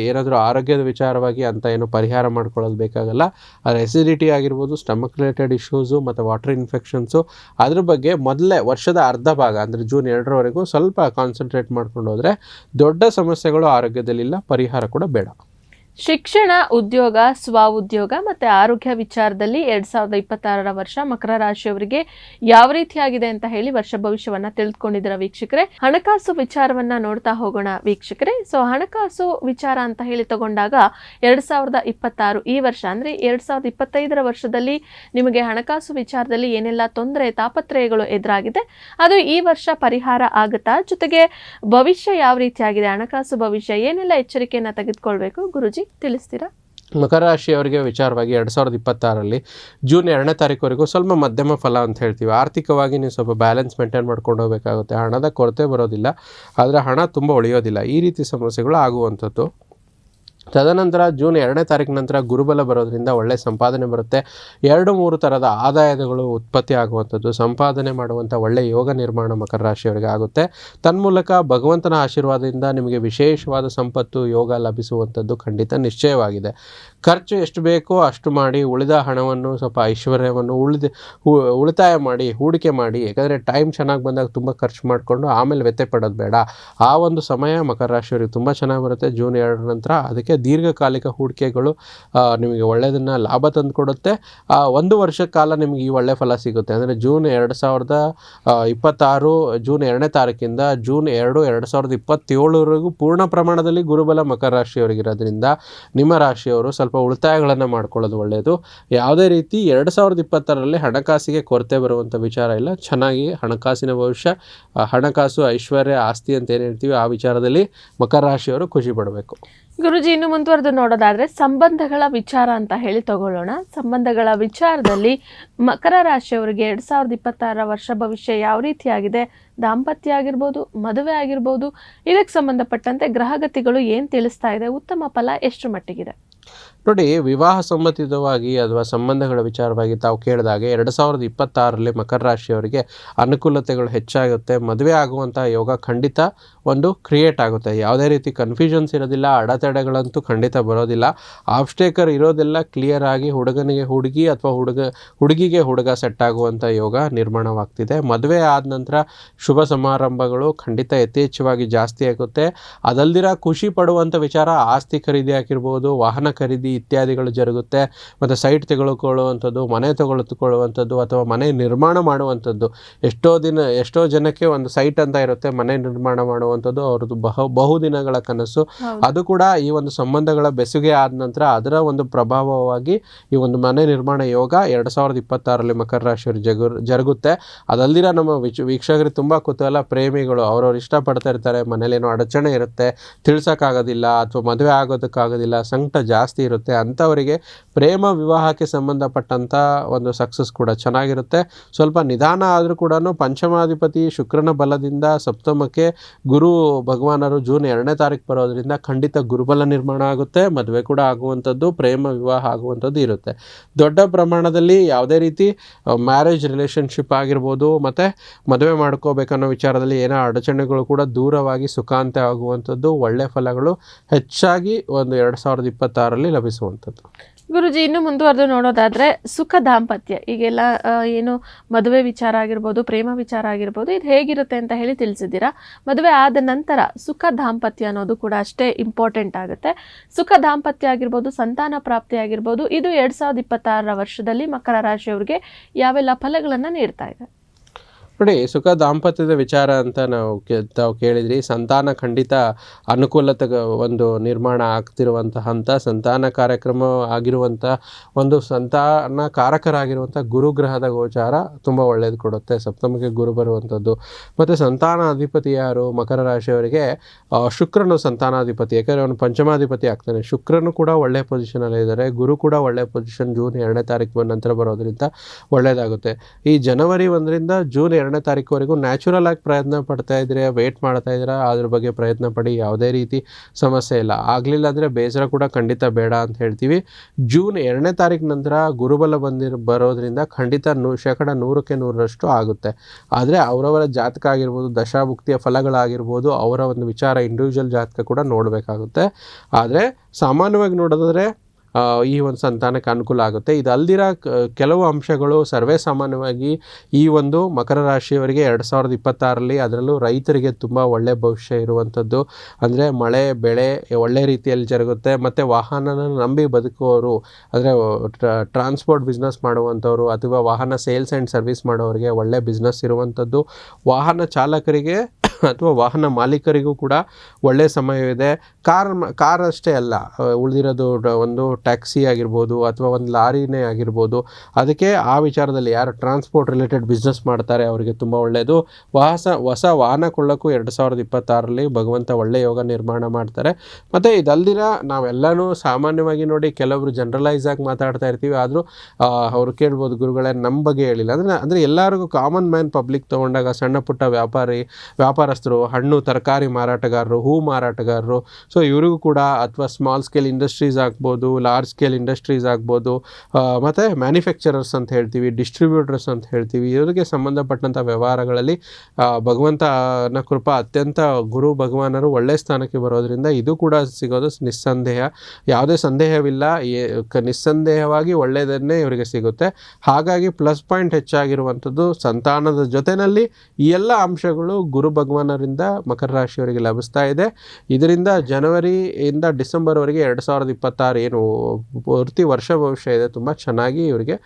ವಿಚಾರದಲ್ಲಿ ಏನಾದರೂ ಆರೋಗ್ಯದ ವಿಚಾರವಾಗಿ ಅಂತ ಏನು ಪರಿಹಾರ ಮಾಡ್ಕೊಳ್ಳೋದು ಬೇಕಾಗಲ್ಲ. ಅದು ಎಸಿಡಿಟಿ ಆಗಿರ್ಬೋದು ಸ್ಟಮಕ್ ರಿಲೇಟೆಡ್ ಇಶ್ಯೂಸು ಮತ್ತು ವಾಟರ್ ಇನ್ಫೆಕ್ಷನ್ಸು ಅದ್ರ ಬಗ್ಗೆ ಮೊದಲೇ ವರ್ಷದ ಅರ್ಧ ಭಾಗ ಅಂದರೆ ಜೂನ್ ಎರಡರವರೆಗೂ ಸ್ವಲ್ಪ ಕಾನ್ಸಂಟ್ರೇಟ್ ಮಾಡ್ಕೊಂಡು ದೊಡ್ಡ ಸಮಸ್ಯೆಗಳು ಆರೋಗ್ಯದಲ್ಲಿಲ್ಲ, ಪರಿಹಾರ ಕೂಡ ಬೇಡ. ಶಿಕ್ಷಣ ಉದ್ಯೋಗ, ಸ್ವ ಉದ್ಯೋಗ ಮತ್ತೆ ಆರೋಗ್ಯ ವಿಚಾರದಲ್ಲಿ ಎರಡ್ ಸಾವಿರದ ಇಪ್ಪತ್ತಾರರ ವರ್ಷ ಮಕರ ರಾಶಿಯವರಿಗೆ ಯಾವ ರೀತಿಯಾಗಿದೆ ಅಂತ ಹೇಳಿ ವರ್ಷ ಭವಿಷ್ಯವನ್ನ ತಿಳಿದುಕೊಂಡಿದ್ದೀರ ವೀಕ್ಷಕರೇ. ಹಣಕಾಸು ವಿಚಾರವನ್ನ ನೋಡ್ತಾ ಹೋಗೋಣ ವೀಕ್ಷಕರೇ. ಸೊ ಹಣಕಾಸು ವಿಚಾರ ಅಂತ ಹೇಳಿ ತಗೊಂಡಾಗ ಎರಡ್ ಸಾವಿರದ ಇಪ್ಪತ್ತಾರು ಈ ವರ್ಷ ಅಂದ್ರೆ ಎರಡ್ ಸಾವಿರದ ಇಪ್ಪತ್ತೈದರ ವರ್ಷದಲ್ಲಿ ನಿಮಗೆ ಹಣಕಾಸು ವಿಚಾರದಲ್ಲಿ ಏನೆಲ್ಲ ತೊಂದರೆ, ತಾಪತ್ರಯಗಳು ಎದುರಾಗಿದೆ, ಅದು ಈ ವರ್ಷ ಪರಿಹಾರ ಆಗುತ್ತಾ? ಜೊತೆಗೆ ಭವಿಷ್ಯ ಯಾವ ರೀತಿಯಾಗಿದೆ? ಹಣಕಾಸು ಭವಿಷ್ಯ ಏನೆಲ್ಲ ಎಚ್ಚರಿಕೆಯನ್ನ ತೆಗೆದುಕೊಳ್ಬೇಕು? ಗುರುಜಿ ತಿಳಿಸ್ತೀರಾ? ಮಕರ ರಾಶಿಯವರಿಗೆ ವಿಚಾರವಾಗಿ ಎರಡು ಸಾವಿರದ ಇಪ್ಪತ್ತಾರಲ್ಲಿ ಜೂನ್ ಎರಡನೇ ತಾರೀಕುವರೆಗೂ ಸ್ವಲ್ಪ ಮಧ್ಯಮ ಫಲ ಅಂತ ಹೇಳ್ತೀವಿ. ಆರ್ಥಿಕವಾಗಿ ನೀವು ಸ್ವಲ್ಪ ಬ್ಯಾಲೆನ್ಸ್ ಮೇಂಟೈನ್ ಮಾಡ್ಕೊಂಡು ಹೋಗಬೇಕಾಗುತ್ತೆ. ಹಣದ ಕೊರತೆ ಬರೋದಿಲ್ಲ. ಆದರೆ ಹಣ ತುಂಬ ಉಳಿಯೋದಿಲ್ಲ. ಈ ರೀತಿ ಸಮಸ್ಯೆಗಳು ಆಗುವಂಥದ್ದು. ತದನಂತರ ಜೂನ್ ಎರಡನೇ ತಾರೀಕು ನಂತರ ಗುರುಬಲ ಬರೋದ್ರಿಂದ ಒಳ್ಳೆ ಸಂಪಾದನೆ ಬರುತ್ತೆ. ಎರಡು ಮೂರು ಥರದ ಆದಾಯಗಳು ಉತ್ಪತ್ತಿ ಆಗುವಂಥದ್ದು, ಸಂಪಾದನೆ ಮಾಡುವಂಥ ಒಳ್ಳೆ ಯೋಗ ನಿರ್ಮಾಣ ಮಕರ ರಾಶಿಯವರಿಗೆ ಆಗುತ್ತೆ. ತನ್ಮೂಲಕ ಭಗವಂತನ ಆಶೀರ್ವಾದದಿಂದ ನಿಮಗೆ ವಿಶೇಷವಾದ ಸಂಪತ್ತು ಯೋಗ ಲಭಿಸುವಂಥದ್ದು ಖಂಡಿತ ನಿಶ್ಚಯವಾಗಿದೆ. ಖರ್ಚು ಎಷ್ಟು ಬೇಕೋ ಅಷ್ಟು ಮಾಡಿ ಉಳಿದ ಹಣವನ್ನು ಸ್ವಲ್ಪ ಐಶ್ವರ್ಯವನ್ನು ಉಳಿದ ಉಳಿತಾಯ ಮಾಡಿ, ಹೂಡಿಕೆ ಮಾಡಿ, ಯಾಕಂದರೆ ಟೈಮ್ ಚೆನ್ನಾಗಿ ಬಂದಾಗ ತುಂಬ ಖರ್ಚು ಮಾಡಿಕೊಂಡು ಆಮೇಲೆ ವ್ಯತ್ಯ ಪಡೋದು ಬೇಡ. ಆ ಒಂದು ಸಮಯ ಮಕರ ರಾಶಿಯವರಿಗೆ ತುಂಬ ಚೆನ್ನಾಗಿ ಬರುತ್ತೆ. ಜೂನ್ ಎರಡರ ನಂತರ ಅದಕ್ಕೆ ದೀರ್ಘಕಾಲಿಕ ಹೂಡಿಕೆಗಳು ನಿಮಗೆ ಒಳ್ಳೆಯದನ್ನು ಲಾಭ ತಂದು ಕೊಡುತ್ತೆ. ಒಂದು ವರ್ಷ ಕಾಲ ನಿಮಗೆ ಈ ಒಳ್ಳೆ ಫಲ ಸಿಗುತ್ತೆ. ಅಂದರೆ ಜೂನ್ ಎರಡು ಸಾವಿರದ ಇಪ್ಪತ್ತಾರು, ಜೂನ್ ಎರಡನೇ ತಾರೀಕಿಂದ ಜೂನ್ ಎರಡು ಎರಡು ಸಾವಿರದ ಇಪ್ಪತ್ತೇಳರವರೆಗೂ ಪೂರ್ಣ ಪ್ರಮಾಣದಲ್ಲಿ ಗುರುಬಲ ಮಕರ ರಾಶಿಯವರಿಗಿರೋದ್ರಿಂದ ನಿಮ್ಮ ರಾಶಿಯವರು ಸ್ವಲ್ಪ ಉಳಿತಾಯಗಳನ್ನು ಮಾಡ್ಕೊಳ್ಳೋದು ಒಳ್ಳೆಯದು ಯಾವುದೇ ರೀತಿ ಎರಡು ಸಾವಿರದ ಇಪ್ಪತ್ತರಲ್ಲಿ ಹಣಕಾಸಿಗೆ ಕೊರತೆ ಬರುವಂಥ ವಿಚಾರ ಇಲ್ಲ. ಚೆನ್ನಾಗಿ ಹಣಕಾಸಿನ ಭವಿಷ್ಯ ಹಣಕಾಸು ಐಶ್ವರ್ಯ, ಆಸ್ತಿ ಅಂತ ಏನು ಹೇಳ್ತೀವಿ ಆ ವಿಚಾರದಲ್ಲಿ ಮಕರ ರಾಶಿಯವರು ಖುಷಿ ಪಡಬೇಕು. ಗುರುಜಿ, ಇನ್ನು ಮುಂದುವರೆದು ನೋಡೋದಾದರೆ ಸಂಬಂಧಗಳ ವಿಚಾರ ಅಂತ ಹೇಳಿ ತಗೊಳ್ಳೋಣ. ಸಂಬಂಧಗಳ ವಿಚಾರದಲ್ಲಿ ಮಕರ ರಾಶಿಯವರಿಗೆ ಎರಡ್ ಸಾವಿರದ ಇಪ್ಪತ್ತಾರರ ವರ್ಷ ಭವಿಷ್ಯ ಯಾವ ರೀತಿಯಾಗಿದೆ? ದಾಂಪತ್ಯ ಆಗಿರ್ಬೋದು, ಮದುವೆ ಆಗಿರ್ಬೋದು, ಇದಕ್ಕೆ ಸಂಬಂಧಪಟ್ಟಂತೆ ಗ್ರಹಗತಿಗಳು ಏನು ತಿಳಿಸ್ತಾ ಇದೆ? ಉತ್ತಮ ಫಲ ಎಷ್ಟು ಮಟ್ಟಿಗಿದೆ? ನೋಡಿ, ವಿವಾಹ ಸಂಬಂಧಿತವಾಗಿ ಅಥವಾ ಸಂಬಂಧಗಳ ವಿಚಾರವಾಗಿ ತಾವು ಕೇಳಿದಾಗ ಎರಡು ಸಾವಿರದ ಇಪ್ಪತ್ತಾರರಲ್ಲಿ ಮಕರ ರಾಶಿಯವರಿಗೆ ಅನುಕೂಲತೆಗಳು ಹೆಚ್ಚಾಗುತ್ತೆ. ಮದುವೆ ಆಗುವಂಥ ಯೋಗ ಖಂಡಿತ ಒಂದು ಕ್ರಿಯೇಟ್ ಆಗುತ್ತೆ. ಯಾವುದೇ ರೀತಿ ಕನ್ಫ್ಯೂಷನ್ಸ್ ಇರೋದಿಲ್ಲ, ಅಡೆತಡೆಗಳಂತೂ ಖಂಡಿತ ಬರೋದಿಲ್ಲ. ಆಬ್ಸ್ಟೇಕರ್ ಇರೋದೆಲ್ಲ ಕ್ಲಿಯರ್ ಆಗಿ ಹುಡುಗನಿಗೆ ಹುಡುಗಿ ಅಥವಾ ಹುಡುಗ, ಹುಡುಗಿಗೆ ಹುಡುಗ ಸೆಟ್ ಆಗುವಂಥ ಯೋಗ ನಿರ್ಮಾಣವಾಗ್ತಿದೆ. ಮದುವೆ ಆದ ನಂತರ ಶುಭ ಸಮಾರಂಭಗಳು ಖಂಡಿತ ಯಥೇಚ್ಛವಾಗಿ ಜಾಸ್ತಿ ಆಗುತ್ತೆ. ಅದಲ್ದಿರ ಖುಷಿ ಪಡುವಂಥ ವಿಚಾರ ಆಸ್ತಿ ಖರೀದಿ ಆಗಿರ್ಬೋದು, ವಾಹನ ಖರೀದಿ ಇತ್ಯಾದಿಗಳು ಜರುಗುತ್ತೆ. ಮತ್ತು ಸೈಟ್ ತೆಗೆದುಕೊಳ್ಳುವಂಥದ್ದು ಮನೆ ತೆಗೆದುಕೊಳ್ಳುವಂಥದ್ದು ಅಥವಾ ಮನೆ ನಿರ್ಮಾಣ ಮಾಡುವಂಥದ್ದು ಎಷ್ಟೋ ದಿನ ಎಷ್ಟೋ ಜನಕ್ಕೆ ಒಂದು ಸೈಟ್ ಅಂತ ಇರುತ್ತೆ ಮನೆ ನಿರ್ಮಾಣ ಮಾಡುವಂಥದ್ದು ಅವ್ರದ್ದು ಬಹು ಬಹುದಿನಗಳ ಕನಸು. ಅದು ಕೂಡ ಈ ಒಂದು ಸಂಬಂಧಗಳ ಬೆಸುಗೆ ಆದ ನಂತರ ಅದರ ಒಂದು ಪ್ರಭಾವವಾಗಿ ಈ ಒಂದು ಮನೆ ನಿರ್ಮಾಣ ಯೋಗ ಎರಡು ಸಾವಿರದ ಇಪ್ಪತ್ತಾರರಲ್ಲಿ ಮಕರ ರಾಶಿಯವರು ಜಗು ಜರುಗುತ್ತೆ. ಅದಲ್ದಿರ ನಮ್ಮ ವಿಚ್ ವೀಕ್ಷಕರಿಗೆ ತುಂಬ ಕುತೂಹಲ ಪ್ರೇಮಿಗಳು ಅವ್ರವ್ರು ಇಷ್ಟಪಡ್ತಾ ಇರ್ತಾರೆ ಮನೇಲಿ ಏನೋ ಅಡಚಣೆ ಇರುತ್ತೆ ತಿಳ್ಸೋಕ್ಕಾಗೋದಿಲ್ಲ ಅಥವಾ ಮದುವೆ ಆಗೋದಕ್ಕಾಗೋದಿಲ್ಲ ಸಂಕಟ ಜಾಸ್ತಿ ಇರುತ್ತೆ. ಇರುತ್ತೆ. ಅಂಥವರಿಗೆ ಪ್ರೇಮ ವಿವಾಹಕ್ಕೆ ಸಂಬಂಧಪಟ್ಟಂಥ ಒಂದು ಸಕ್ಸಸ್ ಕೂಡ ಚೆನ್ನಾಗಿರುತ್ತೆ. ಸ್ವಲ್ಪ ನಿಧಾನ ಆದರೂ ಕೂಡ ಪಂಚಮಾಧಿಪತಿ ಶುಕ್ರನ ಬಲದಿಂದ ಸಪ್ತಮಕ್ಕೆ ಗುರು ಭಗವಾನರು ಜೂನ್ ಎರಡನೇ ತಾರೀಕು ಬರೋದ್ರಿಂದ ಖಂಡಿತ ಗುರುಬಲ ನಿರ್ಮಾಣ ಆಗುತ್ತೆ. ಮದುವೆ ಕೂಡ ಆಗುವಂಥದ್ದು, ಪ್ರೇಮ ವಿವಾಹ ಆಗುವಂಥದ್ದು ಇರುತ್ತೆ. ದೊಡ್ಡ ಪ್ರಮಾಣದಲ್ಲಿ ಯಾವುದೇ ರೀತಿ ಮ್ಯಾರೇಜ್ ರಿಲೇಷನ್ಶಿಪ್ ಆಗಿರ್ಬೋದು, ಮತ್ತು ಮದುವೆ ಮಾಡ್ಕೋಬೇಕನ್ನೋ ವಿಚಾರದಲ್ಲಿ ಏನೋ ಅಡಚಣೆಗಳು ಕೂಡ ದೂರವಾಗಿ ಸುಖಾಂತ ಆಗುವಂಥದ್ದು, ಒಳ್ಳೆ ಫಲಗಳು ಹೆಚ್ಚಾಗಿ ಒಂದು ಎರಡು ಸಾವಿರದ ಇಪ್ಪತ್ತಾರಲ್ಲಿ ಲಭಿಸುವಂಥದ್ದು ಗುರುಜಿ, ಇನ್ನು ಮುಂದುವರೆದು ನೋಡೋದಾದ್ರೆ ಸುಖ ದಾಂಪತ್ಯ. ಈಗೆಲ್ಲ ಏನು ಮದುವೆ ವಿಚಾರ ಆಗಿರ್ಬೋದು, ಪ್ರೇಮ ವಿಚಾರ ಆಗಿರ್ಬೋದು, ಇದು ಹೇಗಿರುತ್ತೆ ಅಂತ ಹೇಳಿ ತಿಳಿಸಿದ್ದೀರಾ. ಮದುವೆ ಆದ ನಂತರ ಸುಖ ದಾಂಪತ್ಯ ಅನ್ನೋದು ಕೂಡ ಅಷ್ಟೇ ಇಂಪಾರ್ಟೆಂಟ್ ಆಗುತ್ತೆ. ಸುಖ ದಾಂಪತ್ಯ ಆಗಿರ್ಬೋದು, ಸಂತಾನ ಪ್ರಾಪ್ತಿ ಆಗಿರ್ಬೋದು, ಇದು ಎರಡ್ ಸಾವಿರದ ಇಪ್ಪತ್ತಾರರ ವರ್ಷದಲ್ಲಿ ಮಕರ ರಾಶಿಯವರಿಗೆ ಯಾವೆಲ್ಲ ಫಲಗಳನ್ನ ನೀಡ್ತಾ ಇದೆ. ನೋಡಿ, ಸುಖ ದಾಂಪತ್ಯದ ವಿಚಾರ ಅಂತ ನಾವು ತಾವು ಕೇಳಿದ್ರಿ. ಸಂತಾನ ಖಂಡಿತ ಅನುಕೂಲತೆ ಒಂದು ನಿರ್ಮಾಣ ಆಗ್ತಿರುವಂತಹ ಹಂತ ಸಂತಾನ ಕಾರ್ಯಕ್ರಮ ಆಗಿರುವಂಥ ಒಂದು ಸಂತಾನ ಕಾರಕರಾಗಿರುವಂಥ ಗುರುಗ್ರಹದ ಗೋಚಾರ ತುಂಬ ಒಳ್ಳೇದು ಕೊಡುತ್ತೆ. ಸಪ್ತಮಕ್ಕೆ ಗುರು ಬರುವಂಥದ್ದು ಮತ್ತು ಸಂತಾನ ಅಧಿಪತಿ ಯಾರು? ಮಕರ ರಾಶಿಯವರಿಗೆ ಶುಕ್ರನು ಸಂತಾನಾಧಿಪತಿ. ಯಾಕಂದರೆ ಅವನು ಪಂಚಮಾಧಿಪತಿ ಆಗ್ತಾನೆ. ಶುಕ್ರನು ಕೂಡ ಒಳ್ಳೆಯ ಪೊಸಿಷನಲ್ಲಿ ಇದ್ದಾರೆ ಗುರು ಕೂಡ ಒಳ್ಳೆಯ ಪೊಸಿಷನ್ ಜೂನ್ ಎರಡನೇ ತಾರೀಕು ನಂತರ ಬರೋದ್ರಿಂದ ಒಳ್ಳೆಯದಾಗುತ್ತೆ ಈ ಜನವರಿ ಒಂದರಿಂದ ಜೂನ್ ಎರಡನೇ ತಾರೀಕುವರೆಗೂ ನ್ಯಾಚುರಲ್ ಆಗಿ ಪ್ರಯತ್ನ ಪಡ್ತಾ ಇದ್ರೆ ವೇಟ್ ಮಾಡ್ತಾ ಇದ್ದೀರಾ ಅದ್ರ ಬಗ್ಗೆ ಪ್ರಯತ್ನ ಪಡಿ, ಯಾವುದೇ ರೀತಿ ಸಮಸ್ಯೆ ಇಲ್ಲ. ಆಗಲಿಲ್ಲ ಅಂದರೆ ಬೇಸರ ಕೂಡ ಖಂಡಿತ ಬೇಡ ಅಂತ ಹೇಳ್ತೀವಿ. ಜೂನ್ ಎರಡನೇ ತಾರೀಕು ನಂತರ ಗುರುಬಲ ಬಂದಿರ, ಬರೋದ್ರಿಂದ ಖಂಡಿತ ನೂ, ಶೇಕಡ ನೂರಕ್ಕೆ ನೂರರಷ್ಟು ಆಗುತ್ತೆ. ಆದರೆ ಅವರವರ ಜಾತಕ ಆಗಿರ್ಬೋದು, ದಶಾಭುಕ್ತಿಯ ಫಲಗಳಾಗಿರ್ಬೋದು, ಅವರ ಒಂದು ವಿಚಾರ ಇಂಡಿವಿಜುವಲ್ ಜಾತಕ ಕೂಡ ನೋಡಬೇಕಾಗುತ್ತೆ. ಆದರೆ ಸಾಮಾನ್ಯವಾಗಿ ನೋಡೋದಾದ್ರೆ ಈ ಒಂದು ಸಂತಾನಕ್ಕೆ ಅನುಕೂಲ ಆಗುತ್ತೆ. ಇದು ಅಲ್ದಿರ ಕೆಲವು ಅಂಶಗಳು ಸರ್ವೇ ಸಾಮಾನ್ಯವಾಗಿ ಈ ಒಂದು ಮಕರ ರಾಶಿಯವರಿಗೆ ಎರಡು ಸಾವಿರದ ಇಪ್ಪತ್ತಾರರಲ್ಲಿ ಅದರಲ್ಲೂ ರೈತರಿಗೆ ತುಂಬ ಒಳ್ಳೆಯ ಭವಿಷ್ಯ ಇರುವಂಥದ್ದು. ಅಂದರೆ ಮಳೆ, ಬೆಳೆ ಒಳ್ಳೆ ರೀತಿಯಲ್ಲಿ ಜರುಗುತ್ತೆ. ಮತ್ತು ವಾಹನನ ನಂಬಿ ಬದುಕುವವರು, ಅಂದರೆ ಟ್ರಾನ್ಸ್ಪೋರ್ಟ್ ಬಿಸ್ನೆಸ್ ಮಾಡುವಂಥವ್ರು ಅಥವಾ ವಾಹನ ಸೇಲ್ಸ್ ಆ್ಯಂಡ್ ಸರ್ವಿಸ್ ಮಾಡೋರಿಗೆ ಒಳ್ಳೆ ಬಿಸ್ನೆಸ್ ಇರುವಂಥದ್ದು. ವಾಹನ ಚಾಲಕರಿಗೆ ಅಥವಾ ವಾಹನ ಮಾಲೀಕರಿಗೂ ಕೂಡ ಒಳ್ಳೆಯ ಸಮಯವಿದೆ. ಕಾರ್ ಕಾರ್ ಅಷ್ಟೇ ಅಲ್ಲ ಉಳಿದಿರೋದು ಒಂದು ಟ್ಯಾಕ್ಸಿ ಆಗಿರ್ಬೋದು ಅಥವಾ ಒಂದು ಲಾರಿನೇ ಆಗಿರ್ಬೋದು, ಅದಕ್ಕೆ ಆ ವಿಚಾರದಲ್ಲಿ ಯಾರು ಟ್ರಾನ್ಸ್ಪೋರ್ಟ್ ರಿಲೇಟೆಡ್ ಬಿಸ್ನೆಸ್ ಮಾಡ್ತಾರೆ ಅವರಿಗೆ ತುಂಬ ಒಳ್ಳೆಯದು ವಾಸ ಹೊಸ ವಾಹನ ಕೊಳ್ಳೋಕ್ಕೂ ಎರಡು ಸಾವಿರದ ಇಪ್ಪತ್ತಾರರಲ್ಲಿ ಭಗವಂತ ಒಳ್ಳೆಯ ಯೋಗ ನಿರ್ಮಾಣ ಮಾಡ್ತಾರೆ. ಮತ್ತು ಇದಲ್ದಿರ ನಾವೆಲ್ಲನೂ ಸಾಮಾನ್ಯವಾಗಿ ನೋಡಿ ಕೆಲವರು ಜನರಲೈಸ್ ಆಗಿ ಮಾತಾಡ್ತಾ ಇರ್ತೀವಿ, ಆದರೂ ಅವರು ಕೇಳ್ಬೋದು, ಗುರುಗಳೇ ನಮ್ಮ ಬಗ್ಗೆ ಹೇಳಿಲ್ಲ. ಅಂದರೆ ಅಂದರೆ ಎಲ್ಲರಿಗೂ ಕಾಮನ್ ಮ್ಯಾನ್ ಪಬ್ಲಿಕ್ ತೊಗೊಂಡಾಗ ಸಣ್ಣ ಪುಟ್ಟ ವ್ಯಾಪಾರಿ, ವ್ಯಾಪಾರಸ್ಥರು, ಹಣ್ಣು, ತರಕಾರಿ ಮಾರಾಟಗಾರರು, ಹೂ ಮಾರಾಟಗಾರರು ಸೊ ಇವರಿಗೂ ಕೂಡ, ಅಥವಾ ಸ್ಮಾಲ್ ಸ್ಕೇಲ್ ಇಂಡಸ್ಟ್ರೀಸ್ ಆಗ್ಬೋದು ಲಾರ್ಜ್ ಸ್ಕೇಲ್ ಇಂಡಸ್ಟ್ರೀಸ್ ಆಗ್ಬೋದು ಮತ್ತು ಮ್ಯಾನುಫ್ಯಾಕ್ಚರರ್ಸ್ ಅಂತ ಹೇಳ್ತೀವಿ ಡಿಸ್ಟ್ರಿಬ್ಯೂಟರ್ಸ್ ಅಂತ ಹೇಳ್ತೀವಿ, ಇವರಿಗೆ ಸಂಬಂಧಪಟ್ಟಂಥ ವ್ಯವಹಾರಗಳಲ್ಲಿ ಭಗವಂತನ ಕೃಪಾ ಅತ್ಯಂತ ಗುರು ಭಗವಾನರು ಒಳ್ಳೆ ಸ್ಥಾನಕ್ಕೆ ಬರೋದರಿಂದ ಇದು ಕೂಡ ಸಿಗೋದು ನಿಸ್ಸಂದೇಹ. ಯಾವುದೇ ಸಂದೇಹವಿಲ್ಲ ನಿಸ್ಸಂದೇಹವಾಗಿ ಒಳ್ಳೆಯದನ್ನೇ ಇವರಿಗೆ ಸಿಗುತ್ತೆ. ಹಾಗಾಗಿ ಪ್ಲಸ್ ಪಾಯಿಂಟ್ ಹೆಚ್ಚಾಗಿರುವಂಥದ್ದು ಸಂತಾನದ ಜೊತೆಯಲ್ಲಿ ಈ ಎಲ್ಲ ಅಂಶಗಳು ಗುರು ಭಗವಾನರಿಂದ ಮಕರ ರಾಶಿಯವರಿಗೆ ಲಭಿಸ್ತಾ ಇದೆ. ಇದರಿಂದ ಜನವರಿಯಿಂದ ಡಿಸೆಂಬರ್ವರೆಗೆ ಎರಡು ಸಾವಿರದ ಇಪ್ಪತ್ತಾರು ಏನು ಪೂರ್ತಿ ವರ್ಷ ಭವಿಷ್ಯ ಇದೆ, ತುಂಬ ಚೆನ್ನಾಗಿ ಇವರಿಗೆ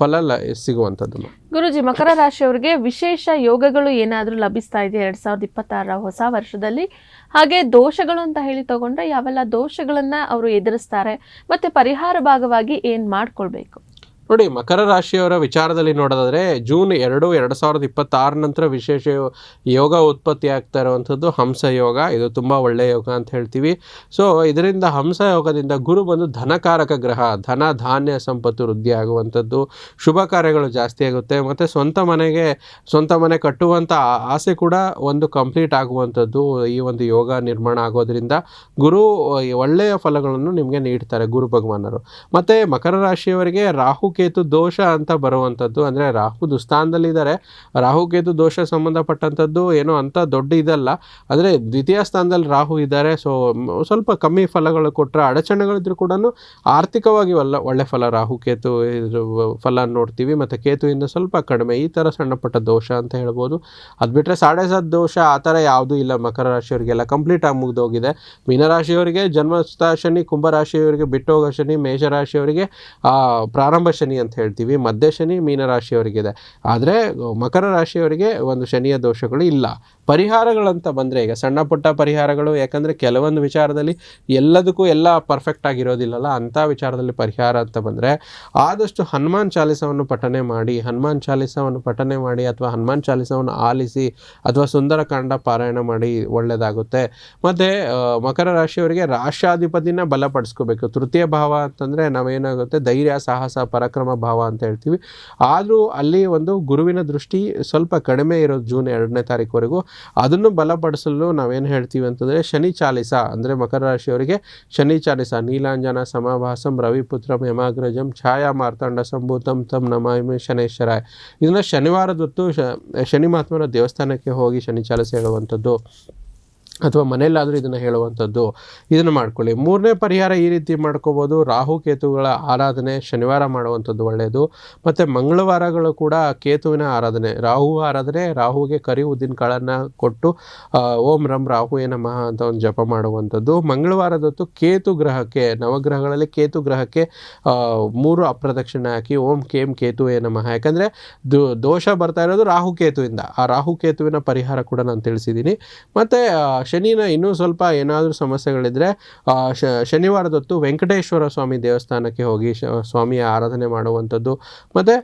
ಫಲ ಸಿಗುವಂಥದ್ದು. ಗುರುಜಿ, ಮಕರ ರಾಶಿಯವರಿಗೆ ವಿಶೇಷ ಯೋಗಗಳು ಏನಾದರೂ ಲಭಿಸ್ತಾ ಇದೆ ಎರಡು ಸಾವಿರದ ಇಪ್ಪತ್ತಾರರ ಹೊಸ ವರ್ಷದಲ್ಲಿ? ಹಾಗೆ ದೋಷಗಳು ಅಂತ ಹೇಳಿ ತಗೊಂಡ್ರೆ ಯಾವೆಲ್ಲ ದೋಷಗಳನ್ನು ಅವರು ಎದುರಿಸ್ತಾರೆ? ಮತ್ತೆ ಪರಿಹಾರ ಭಾಗವಾಗಿ ಏನು ಮಾಡ್ಕೊಳ್ಬೇಕು? ನೋಡಿ, ಮಕರ ರಾಶಿಯವರ ವಿಚಾರದಲ್ಲಿ ನೋಡೋದಾದರೆ, ಜೂನ್ ಎರಡು ಎರಡು ಸಾವಿರದ ಇಪ್ಪತ್ತಾರ ನಂತರ ವಿಶೇಷ ಯೋಗ ಉತ್ಪತ್ತಿ ಆಗ್ತಾ ಇರುವಂಥದ್ದು ಹಂಸ ಯೋಗ. ಇದು ತುಂಬ ಒಳ್ಳೆಯ ಯೋಗ ಅಂತ ಹೇಳ್ತೀವಿ. ಸೊ ಇದರಿಂದ ಹಂಸ ಯೋಗದಿಂದ ಗುರು ಬಂದು ಧನಕಾರಕ ಗ್ರಹ, ಧನ, ಧಾನ್ಯ ಸಂಪತ್ತು ವೃದ್ಧಿ ಆಗುವಂಥದ್ದು, ಶುಭ ಕಾರ್ಯಗಳು ಜಾಸ್ತಿ ಆಗುತ್ತೆ. ಮತ್ತು ಸ್ವಂತ ಮನೆಗೆ, ಸ್ವಂತ ಮನೆ ಕಟ್ಟುವಂಥ ಆಸೆ ಕೂಡ ಒಂದು ಕಂಪ್ಲೀಟ್ ಆಗುವಂಥದ್ದು ಈ ಒಂದು ಯೋಗ ನಿರ್ಮಾಣ ಆಗೋದ್ರಿಂದ. ಗುರು, ಒಳ್ಳೆಯ ಫಲಗಳನ್ನು ನಿಮಗೆ ನೀಡ್ತಾರೆ ಗುರು ಭಗವಾನರು. ಮತ್ತು ಮಕರ ರಾಶಿಯವರಿಗೆ ರಾಹು ಕೇತು ದೋಷ ಅಂತ ಬರುವಂಥದ್ದು. ಅಂದರೆ ರಾಹು ದುಸ್ಥಾನದಲ್ಲಿದ್ದಾರೆ. ರಾಹು ಕೇತು ದೋಷ ಸಂಬಂಧಪಟ್ಟಂಥದ್ದು ಏನೋ ಅಂಥ ದೊಡ್ಡ ಇದಲ್ಲ. ಆದರೆ ದ್ವಿತೀಯ ಸ್ಥಾನದಲ್ಲಿ ರಾಹು ಇದ್ದಾರೆ. ಸೊ ಸ್ವಲ್ಪ ಕಮ್ಮಿ ಫಲಗಳು ಕೊಟ್ಟರೆ ಅಡಚಣೆಗಳಿದ್ರು ಕೂಡ ಆರ್ಥಿಕವಾಗಿ ಒಳ್ಳೆ ಒಳ್ಳೆ ಫಲ ರಾಹು ಕೇತು ಇದ್ರ ಫಲ ನೋಡ್ತೀವಿ. ಮತ್ತು ಕೇತುವಿಂದ ಸ್ವಲ್ಪ ಕಡಿಮೆ. ಈ ಥರ ಸಣ್ಣ ಪುಟ್ಟ ದೋಷ ಅಂತ ಹೇಳ್ಬೋದು. ಅದು ಬಿಟ್ಟರೆ ಸಾಡೆ ಸಾತ್ ದೋಷ ಆ ಥರ ಯಾವುದೂ ಇಲ್ಲ. ಮಕರ ರಾಶಿಯವರಿಗೆಲ್ಲ ಕಂಪ್ಲೀಟ್ ಆಗಿ ಮುಗ್ದೋಗಿದೆ. ಮೀನರಾಶಿಯವರಿಗೆ ಜನ್ಮಸ್ಥ ಶನಿ ಕುಂಭರಾಶಿಯವರಿಗೆ ಬಿಟ್ಟು ಶನಿ ಮೇಷರಾಶಿಯವರಿಗೆ ಪ್ರಾರಂಭ ಶನಿ ಅಂತ ಹೇಳ್ತೀವಿ. ಮಧ್ಯ ಶನಿ ಮೀನರಾಶಿಯವರಿಗಿದೆ. ಆದರೆ ಮಕರ ರಾಶಿಯವರಿಗೆ ಒಂದು ಶನಿಯ ದೋಷಗಳು ಇಲ್ಲ. ಪರಿಹಾರಗಳಂತ ಬಂದರೆ ಈಗ ಸಣ್ಣ ಪುಟ್ಟ ಪರಿಹಾರಗಳು, ಯಾಕಂದರೆ ಕೆಲವೊಂದು ವಿಚಾರದಲ್ಲಿ ಎಲ್ಲದಕ್ಕೂ ಎಲ್ಲ ಪರ್ಫೆಕ್ಟ್ ಆಗಿರೋದಿಲ್ಲಲ್ಲ, ಅಂಥ ವಿಚಾರದಲ್ಲಿ ಪರಿಹಾರ ಅಂತ ಬಂದರೆ ಆದಷ್ಟು ಹನುಮಾನ್ ಚಾಲಿಸವನ್ನು ಪಠನೆ ಮಾಡಿ, ಹನುಮಾನ್ ಚಾಲಿಸವನ್ನು ಪಠನೆ ಮಾಡಿ ಅಥವಾ ಹನುಮಾನ್ ಚಾಲಿಸವನ್ನು ಆಲಿಸಿ ಅಥವಾ ಸುಂದರಕಾಂಡ ಪಾರಾಯಣ ಮಾಡಿ ಒಳ್ಳೆಯದಾಗುತ್ತೆ ಮತ್ತು ಮಕರ ರಾಶಿಯವರಿಗೆ ರಾಷ್ಟ್ರಾಧಿಪತಿನ ಬಲಪಡಿಸ್ಕೋಬೇಕು. ತೃತೀಯ ಭಾವ ಅಂತಂದರೆ ನಾವೇನಾಗುತ್ತೆ, ಧೈರ್ಯ, ಸಾಹಸ, ಪರಾಕ್ರಮ ಭಾವ ಅಂತ ಹೇಳ್ತೀವಿ. ಆದರೂ ಅಲ್ಲಿ ಒಂದು ಗುರುವಿನ ದೃಷ್ಟಿ ಸ್ವಲ್ಪ ಕಡಿಮೆ ಇರೋದು ಜೂನ್ ಎರಡನೇ ತಾರೀಕುವರೆಗೂ. ಅದನ್ನು ಬಲಪಡಿಸಲು ನಾವೇನು ಹೇಳ್ತೀವಿ ಅಂತಂದರೆ ಶನಿ ಚಾಲಿಸ, ಅಂದರೆ ಮಕರ ರಾಶಿಯವರಿಗೆ ಶನಿ ಚಾಲಿಸ, ನೀಲಾಂಜನ, ಸಮಭಾಸಂ ರವಿಪುತ್ರಂ ಯಮಾಗ್ರಜಂ ಛಾಯಾ ಮಾರ್ತಾಂಡ ಸಂಭೂತಂ ತಮ್ ನಮಾಮಿ ಶನೇಶ್ವರಾಯ ಇದನ್ನು ಶನಿವಾರದೊತ್ತು ಶ ಶನಿ ಮಹಾತ್ಮನ ದೇವಸ್ಥಾನಕ್ಕೆ ಹೋಗಿ ಶನಿ ಚಾಲಿಸ ಹೇಳುವಂಥದ್ದು. ಅಥವಾ ಮನೆಯಲ್ಲಾದರೂ ಇದನ್ನು ಹೇಳುವಂಥದ್ದು, ಇದನ್ನು ಮಾಡ್ಕೊಳ್ಳಿ. ಮೂರನೇ ಪರಿಹಾರ ಈ ರೀತಿ ಮಾಡ್ಕೋಬೋದು. ರಾಹು ಕೇತುಗಳ ಆರಾಧನೆ ಶನಿವಾರ ಮಾಡುವಂಥದ್ದು ಒಳ್ಳೆಯದು. ಮತ್ತು ಮಂಗಳವಾರಗಳು ಕೂಡ ಕೇತುವಿನ ಆರಾಧನೆ. ರಾಹು ಆರಾಧನೆ, ರಾಹುಗೆ ಕರಿ ಉದ್ದಿನ ಕಾಳನ್ನು ಕೊಟ್ಟು ಓಂ ರಂ ರಾಹುಯೇ ನಮಃ ಅಂತ ಒಂದು ಜಪ ಮಾಡುವಂಥದ್ದು. ಮಂಗಳವಾರದೊತ್ತು ಕೇತು ಗ್ರಹಕ್ಕೆ, ನವಗ್ರಹಗಳಲ್ಲಿ ಕೇತು ಗ್ರಹಕ್ಕೆ ಮೂರು ಅಪ್ರದಕ್ಷಿಣೆ ಹಾಕಿ ಓಂ ಕೇಂ ಕೇತುವೇ ನಮಃ. ಯಾಕಂದರೆ ದೋಷ ಬರ್ತಾ ಇರೋದು ರಾಹು ಕೇತುವಿಂದ. ಆ ರಾಹು ಕೇತುವಿನ ಪರಿಹಾರ ಕೂಡ ನಾನು ತಿಳಿಸಿದ್ದೀನಿ. ಮತ್ತು ಶನಿನ ಇನ್ನೂ ಸ್ವಲ್ಪ ಏನಾದರೂ ಸಮಸ್ಯೆಗಳಿದ್ದರೆ ಶನಿವಾರದೊತ್ತು ವೆಂಕಟೇಶ್ವರ ಸ್ವಾಮಿ ದೇವಸ್ಥಾನಕ್ಕೆ ಹೋಗಿ ಸ್ವಾಮಿಯ ಆರಾಧನೆ ಮಾಡುವಂಥದ್ದು. ಮತ್ತು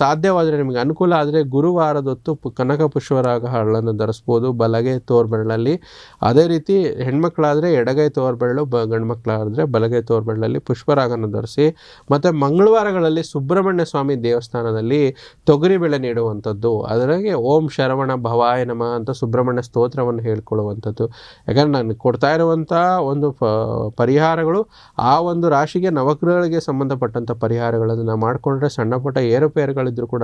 ಸಾಧ್ಯವಾದರೆ ನಿಮಗೆ ಅನುಕೂಲ ಆದರೆ ಗುರುವಾರದೊತ್ತು ಕನಕ ಪುಷ್ಪರಾಗಗಳನ್ನು ಧರಿಸ್ಬೋದು, ಬಲಗೆ ತೋರ್ಬೆರಳಲ್ಲಿ. ಅದೇ ರೀತಿ ಹೆಣ್ಮಕ್ಳಾದರೆ ಎಡಗೈ ತೋರ್ಬೆರಳು, ಬ, ಗಂಡ್ಮಕ್ಳಾದರೆ ಬಲಗೈ ತೋರ್ಬೆರಳಲ್ಲಿ ಪುಷ್ಪರಾಗನ ಧರಿಸಿ, ಮತ್ತು ಮಂಗಳವಾರಗಳಲ್ಲಿ ಸುಬ್ರಹ್ಮಣ್ಯ ಸ್ವಾಮಿ ದೇವಸ್ಥಾನದಲ್ಲಿ ತೊಗರಿಬೇಳೆ ನೀಡುವಂಥದ್ದು. ಅದರಾಗೆ ಓಂ ಶರವಣ ಭವಾಯ ನಮ ಅಂತ ಸುಬ್ರಹ್ಮಣ್ಯ ಸ್ತೋತ್ರವನ್ನು ಹೇಳ್ಕೊಳ್ಳುವಂಥದ್ದು ಯಾಕಂದರೆ ನಾನು ಕೊಡ್ತಾ ಇರುವಂಥ ಒಂದು ಪರಿಹಾರಗಳು ಆ ಒಂದು ರಾಶಿಗೆ ನವಗ್ರಹಗಳಿಗೆ ಸಂಬಂಧಪಟ್ಟಂಥ ಪರಿಹಾರಗಳನ್ನು ನಾವು ಮಾಡಿಕೊಂಡ್ರೆ ಸಣ್ಣ ಪುಟ್ಟ ಏರುಪೇರುಗಳಿದ್ರೂ ಕೂಡ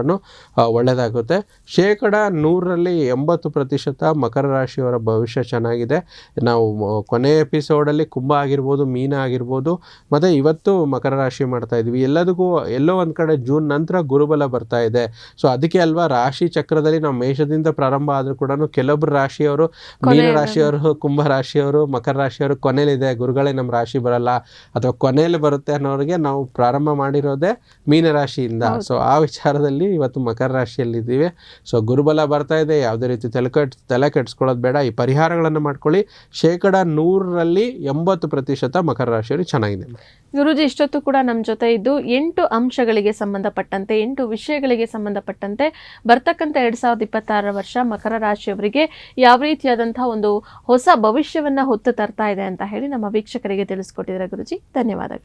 ಒಳ್ಳೆಯದಾಗುತ್ತೆ ಶೇಕಡ ನೂರರಲ್ಲಿ ಎಂಬತ್ತು ಪ್ರತಿಶತ ಮಕರ ರಾಶಿಯವರ ಭವಿಷ್ಯ ಚೆನ್ನಾಗಿದೆ. ನಾವು ಕೊನೆ ಎಪಿಸೋಡಲ್ಲಿ ಕುಂಭ ಆಗಿರ್ಬೋದು, ಮೀನ ಆಗಿರ್ಬೋದು, ಮತ್ತು ಇವತ್ತು ಮಕರ ರಾಶಿ ಮಾಡ್ತಾ ಇದ್ವಿ ಎಲ್ಲದಕ್ಕೂ, ಎಲ್ಲೋ ಒಂದು ಕಡೆ ಜೂನ್ ನಂತರ ಗುರುಬಲ ಬರ್ತಾ ಇದೆ. ಸೊ, ಅದಕ್ಕೆ ಅಲ್ವಾ ರಾಶಿ ಚಕ್ರದಲ್ಲಿ ನಾವು ಮೇಷದಿಂದ ಪ್ರಾರಂಭ ಆದರೂ ಕೂಡ ಕೆಲವೊಬ್ಬರು ರಾಶಿಯವರು ಮೀನ ರಾಶಿಯವರು ಕುಂಭ ರಾಶಿಯವರು ಮಕರ ರಾಶಿಯವರು ಕೊನೆಯಲ್ಲಿದೆ ಗುರುಗಳೇ ನಮ್ಮ ರಾಶಿ ಬರಲ್ಲ. ಅಥವಾ ಕೊನೆಯಲ್ಲಿ ಬರುತ್ತೆ ಅನ್ನೋರಿಗೆ ನಾವು ಪ್ರಾರಂಭ ಮಾಡಿರೋದೇ ಮೀನ ರಾಶಿಯಿಂದ. ಸೊ ಆ ವಿಚಾರದಲ್ಲಿ ಇವತ್ತು ಮಕರ ರಾಶಿಯಲ್ಲಿದ್ದೀವಿ. ಸೊ ಗುರುಬಲ ಬರ್ತಾ ಇದೆ. ಯಾವುದೇ ರೀತಿ ತಲೆ ಕಟ್ ತಲೆ ಕೆಡಿಸ್ಕೊಳ್ಳೋದು ಬೇಡ. ಈ ಪರಿಹಾರಗಳನ್ನು ಮಾಡ್ಕೊಳ್ಳಿ. ಶೇಕಡ ನೂರರಲ್ಲಿ ಎಂಬತ್ತು ಪ್ರತಿಶತ ಮಕರ ರಾಶಿಯವರು ಚೆನ್ನಾಗಿದೆ. ಗುರುಜಿ ಇಷ್ಟೊತ್ತು ಕೂಡ ನಮ್ಮ ಜೊತೆ ಇದ್ದು ಎಂಟು ಅಂಶಗಳಿಗೆ ಸಂಬಂಧಪಟ್ಟಂತೆ ಎಂಟು ವಿಷಯಗಳಿಗೆ ಸಂಬಂಧಪಟ್ಟಂತೆ ಬರ್ತಕ್ಕಂಥ ಎರಡು ಸಾವಿರದ ಇಪ್ಪತ್ತಾರರ ವರ್ಷ ಮಕರ ರಾಶಿಯವರಿಗೆ ಯಾವ ರೀತಿಯಾದಂತಹ ಒಂದು ಹೊಸ ಭವಿಷ್ಯವನ್ನ ಹೊತ್ತು ತರ್ತಾ ಇದೆ ಅಂತ ಹೇಳಿ ನಮ್ಮ ವೀಕ್ಷಕರಿಗೆ ತಿಳಿಸ್ಕೊಟ್ಟಿದ್ದಾರೆ ಗುರುಜಿ. ಧನ್ಯವಾದಗಳು.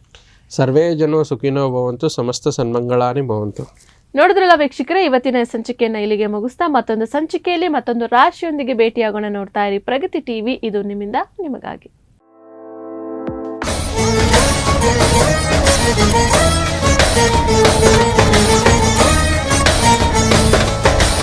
ಸರ್ವೇ ಜನ ಸುಖಿನೋ ಭವಂತು ಸಮಸ್ತ ಸನ್ಮಂಗಳಾನಿ ಭವಂತು. ನೋಡಿದ್ರಲ್ಲ ವೀಕ್ಷಕರೇ ಇವತ್ತಿನ ಸಂಚಿಕೆಯನ್ನು ಇಲ್ಲಿಗೆ ಮುಗಿಸ್ತಾ ಮತ್ತೊಂದು ಸಂಚಿಕೆಯಲ್ಲಿ ಮತ್ತೊಂದು ರಾಶಿಯೊಂದಿಗೆ ಭೇಟಿಯಾಗೋಣ ನೋಡ್ತಾ ಇರಿ. ಪ್ರಗತಿ ಟಿವಿ ಇದು ನಿಮ್ಮಿಂದ ನಿಮಗಾಗಿ. Müzik